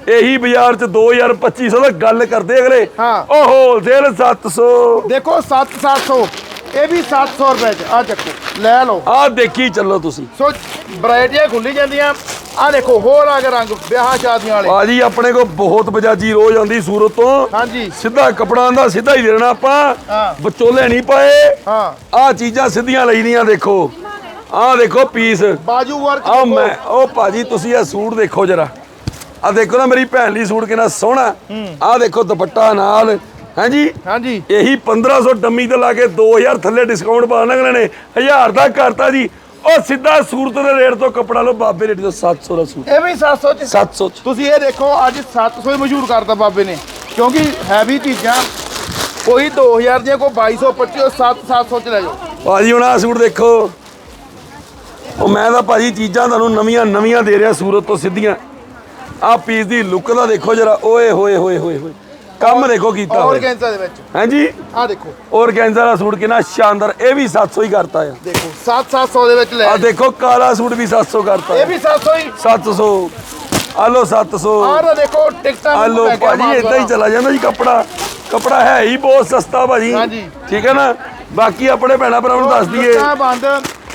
ਇਹੀ ਬਾਜ਼ਾਰ ਚ 2000 2500 ਦਾ ਗੱਲ ਕਰਦੇ ਅਗਲੇ। ਹਾਂ। ਉਹ ਹੋਲਸੇਲ 700 ਦੇਖੋ 7 700 ਇਹ ਵੀ 700 ਰੁਪਏ ਚ। ਆ ਚੱਕੋ ਲੈ ਲਓ। ਆਹ ਦੇਖੀ ਚੱਲੋ ਤੁਸੀਂ। ਸੋ ਵੈਰਾਈਟੀਆਂ ਖੁੱਲੀ ਜਾਂਦੀਆਂ। ਆ ਦੇਖੋ ਹੋਰ ਆ ਗਏ ਰੰਗ ਵਿਆਹ ਸ਼ਾਦੀਆਂ ਵਾਲੇ। ਬਾਜੀ ਆਪਣੇ ਕੋਲ ਬਹੁਤ ਬਜਾਜੀ ਰੋਜ਼ ਆਉਂਦੀ ਸੂਰਤ ਤੋਂ। ਹਾਂਜੀ। ਸਿੱਧਾ ਕਪੜਾ ਆਂਦਾ ਸਿੱਧਾ ਹੀ ਦੇਣਾ ਆਪਾਂ। ਹਾਂ। ਵਿਚੋਲੇ ਨਹੀਂ ਪਾਏ। ਹਾਂ। ਆਹ ਚੀਜ਼ਾਂ ਸਿੱਧੀਆਂ ਲਈਦੀਆਂ ਦੇਖੋ। ਆਹ ਦੇਖੋ ਪੀਸ। ਬਾਜੂ ਵਰਕ ਆਹ ਮੈਂ ਉਹ ਭਾਜੀ ਤੁਸੀਂ ਇਹ ਸੂਟ ਦੇਖੋ ਜਰਾ। ਆਹ ਦੇਖੋ ਨਾ ਮੇਰੀ ਭੈਣ ਲਈ ਸੂਟ ਕਿੰਨਾ ਸੋਹਣਾ। ਆਹ ਦੇਖੋ ਦੁਪੱਟਾ ਨਾਲ। ਹਾਂਜੀ? ਹਾਂਜੀ। ਇਹੀ 1500 ਡੰਮੀ ਤੇ ਲਾ ਕੇ 2000 ਥੱਲੇ ਡਿਸਕਾਊਂਟ ਪਾਣਾ ਅਗਲੇ ਨੇ। 1000 ਦਾ ਕਰਤਾ ਜੀ। ਉਹ ਸਿੱਧਾ ਸੂਰਤ ਦੇ ਰੇਟ ਤੋਂ ਕੱਪੜਾ ਲਓ ਬਾਬੇ ਰੇਟ ਤੋਂ 700 ਦਾ ਸੂਟ। ਇਹ ਵੀ 700 ਚ 700 ਚ। ਤੁਸੀਂ ਇਹ ਦੇਖੋ ਅੱਜ 700 ਹੀ ਮਸ਼ਹੂਰ ਕਰਤਾ ਬਾਬੇ ਨੇ। ਕਿਉਂਕਿ ਹੈਵੀ ਚੀਜ਼ਾਂ ਕੋਈ 2000 ਦੀਆਂ ਕੋਈ 2200 2500 7 700 ਚ ਲੈ ਜਾਓ। ਭਾਜੀ ਹੁਣ ਆਹ ਸੂਟ ਦੇਖੋ। ਉਹ ਮੈਂ ਤਾਂ ਭਾਜੀ ਚੀਜ਼ਾਂ ਤੁਹਾਨੂੰ ਨਵੀਆਂ ਨਵੀਆਂ ਦੇ ਰਿਹਾ ਸੂਰਤ ਤੋਂ ਸਿੱਧੀਆਂ। ਆਹ ਪੀਸ ਦੀ ਲੁੱਕ ਦਾ ਦੇਖੋ ਜਰਾ। ਓਏ ਹੋਏ ਹੋਏ ਹੋਏ ਹੋਏ। ਕੰਮ ਦੇਖੋ ਕੀਤਾ ਹੋਇਆ। ਔਰਗੈਂਜ਼ਾ ਦੇ ਵਿੱਚ। ਹਾਂਜੀ। ਆ ਦੇਖੋ। ਔਰਗੈਂਜ਼ਾ ਦਾ ਸੂਟ ਕਿੰਨਾ ਸ਼ਾਨਦਾਰ ਇਹ ਵੀ 700 ਹੀ ਕਰਤਾ ਆ। ਦੇਖੋ 7 700 ਦੇ ਵਿੱਚ ਲੈ ਆ ਦੇਖੋ ਕਾਲਾ ਸੂਟ ਵੀ 700 ਕਰਤਾ ਇਹ ਵੀ 700 ਹੀ। 700 ਆ ਲੋ 700 ਆਹ ਤਾਂ ਦੇਖੋ ਟਿਕਟਾਂ ਆ ਲੋ ਭਾਜੀ ਇਦਾਂ ਹੀ ਚਲਾ ਜਾਂਦਾ ਜੀ ਕੱਪੜਾ। ਕੱਪੜਾ ਹੈ ਹੀ ਬਹੁਤ ਸਸਤਾ ਭਾਜੀ। ਹਾਂਜੀ। ਠੀਕ ਹੈ ਨਾ? ਬਾਕੀ ਆਪਣੇ ਭੈਣਾ ਭਰਾਵਾਂ ਨੂੰ ਦੱਸ ਦਈਏ। ਲੁੱਟਾਂ ਬੰਦ।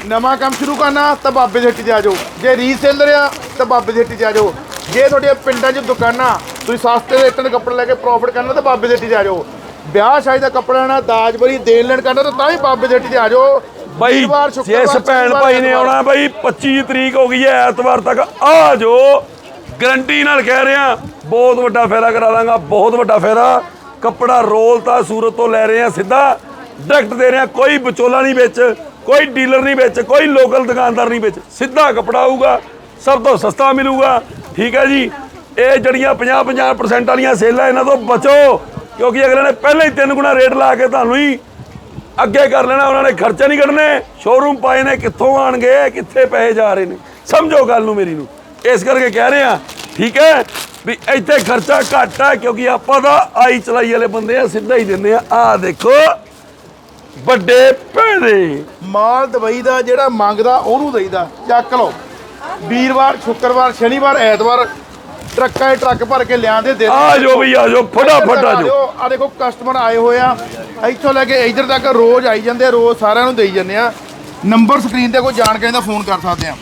ਨਵਾਂ ਕੰਮ ਸ਼ੁਰੂ ਕਰਨਾ ਤਾਂ ਬਾਬੇ ਦੇ ਹੱਟੀ ਜਾਓ। ਜੇ ਰੀਸੇਲਰ ਆ ਤਾਂ ਬਾਬੇ ਦੇ ਹੱਟੀ ਜਾਓ। ਜੇ ਤੁਹਾਡੀਆਂ ਪਿੰਡਾਂ 'ਚ ਦੁਕਾਨਾਂ ਤੁਸੀਂ ਸਸਤੇ ਦੇ ਕੱਪੜੇ ਲੈ ਕੇ ਪ੍ਰੋਫਿਟ ਕਰਨਾ ਤਾਂ ਬਾਬੇ ਦੇ ਤੇ ਆ ਜਾਓ। ਵਿਆਹ ਸ਼ਾਦੀ ਦਾ ਕੱਪੜਾ ਲੈਣਾ ਦਾਜ ਬਰੀ ਦੇਣ ਲੈਣ ਕਰਨਾ ਤਾਂ ਤਾਂ ਵੀ ਬਾਬੇ ਦੇ ਤੇ ਆ ਜਾਓ। ਬਈ ਜਿਸ ਭੈਣ ਭਾਈ ਨੇ। ਆਉਣਾ ਬਈ 25 ਤਰੀਕ ਹੋ ਗਈ ਹੈ ਐਤਵਾਰ ਤੱਕ ਆ ਜੋ ਗਰੰਟੀ ਨਾਲ ਕਹਿ ਰਿਹਾ ਬਹੁਤ ਵੱਡਾ ਫਾਇਦਾ ਕਰਾ ਦਾਂਗਾ ਬਹੁਤ ਵੱਡਾ ਫਾਇਦਾ। ਕੱਪੜਾ ਰੋਲ ਤਾਂ ਸੂਰਤ ਤੋਂ ਲੈ ਰਹੇ ਆ ਸਿੱਧਾ। ਡਾਇਰੈਕਟ ਦੇ ਰਹੇ ਆ ਕੋਈ ਵਿਚੋਲਾ ਨਹੀਂ ਵਿੱਚ ਕੋਈ ਡੀਲਰ ਨਹੀਂ ਵਿੱਚ ਕੋਈ ਲੋਕਲ ਦੁਕਾਨਦਾਰ ਨਹੀਂ ਵਿੱਚ। ਸਿੱਧਾ ਕੱਪੜਾ ਆਊਗਾ ਸਭ ਤੋਂ ਸਸਤਾ ਮਿਲੂਗਾ। ਠੀਕ ਹੈ ਜੀ ਇਹ ਜਿਹੜੀਆਂ 50 50% ਵਾਲੀਆਂ ਸੇਲਾਂ ਇਹਨਾਂ ਤੋਂ ਬਚੋ, ਕਿਉਂਕਿ ਅਗਲੇ ਨੇ ਪਹਿਲਾਂ ਹੀ ਤਿੰਨ ਗੁਣਾ ਰੇਟ ਲਾ ਕੇ ਤੁਹਾਨੂੰ ਹੀ ਅੱਗੇ ਕਰ ਲੈਣਾ, ਉਹਨਾਂ ਨੇ ਖਰਚੇ ਨਹੀਂ ਕੱਢਣੇ। ਸ਼ੋਰੂਮ ਪਾਏ ਨੇ, ਕਿੱਥੋਂ ਆਣਗੇ, ਕਿੱਥੇ ਪੈਸੇ ਜਾ ਰਹੇ ਨੇ। ਸਮਝੋ ਗੱਲ ਨੂੰ ਮੇਰੀ ਨੂੰ। ਇਸ ਕਰਕੇ ਕਹਿ ਰਹੇ ਆ ਠੀਕ ਹੈ, ਵੀ ਇੱਥੇ ਖਰਚਾ ਘੱਟ ਹੈ, ਕਿਉਂਕਿ ਆਪਾਂ ਤਾਂ ਆਈ ਚਲਾਈ ਵਾਲੇ ਬੰਦੇ ਆ, ਸਿੱਧਾ ਹੀ ਦਿੰਦੇ ਆ। ਆਹ ਦੇਖੋ, ਵੱਡੇ ਪੈਦੇ ਮਾਲ ਦਵਾਈ ਦਾ ਜਿਹੜਾ ਮੰਗਦਾ, ਉਹਨੂੰ ਦੇਈਦਾ। ਚੱਕ ਲਓ। ਵੀਰਵਾਰ, ਸ਼ੁੱਕਰਵਾਰ, ਸ਼ਨੀਵਾਰ, ਐਤਵਾਰ ਟਰੱਕਾਂ 'ਚ ਟਰੱਕ ਭਰ ਕੇ ਲਿਆਂਦੇ ਦੇ ਆ ਜੋ ਵੀ ਆ ਜੋ ਫਟਾਫਟ ਆ ਜੋ ਆ ਦੇਖੋ ਕਸਟਮਰ ਆਏ ਹੋਏ ਆ। ਇੱਥੋਂ ਲੈ ਕੇ ਇੱਧਰ ਤੱਕ ਰੋਜ਼ ਆਈ ਜਾਂਦੇ ਰੋਜ਼ ਸਾਰਿਆਂ ਨੂੰ ਦੇਈ ਜਾਂਦੇ ਆ। ਨੰਬਰ ਸਕਰੀਨ ਤੇ ਕੋਈ ਜਾਣਕਾਰੀ ਦਾ ਫੋਨ ਕਰ ਸਕਦੇ ਆ।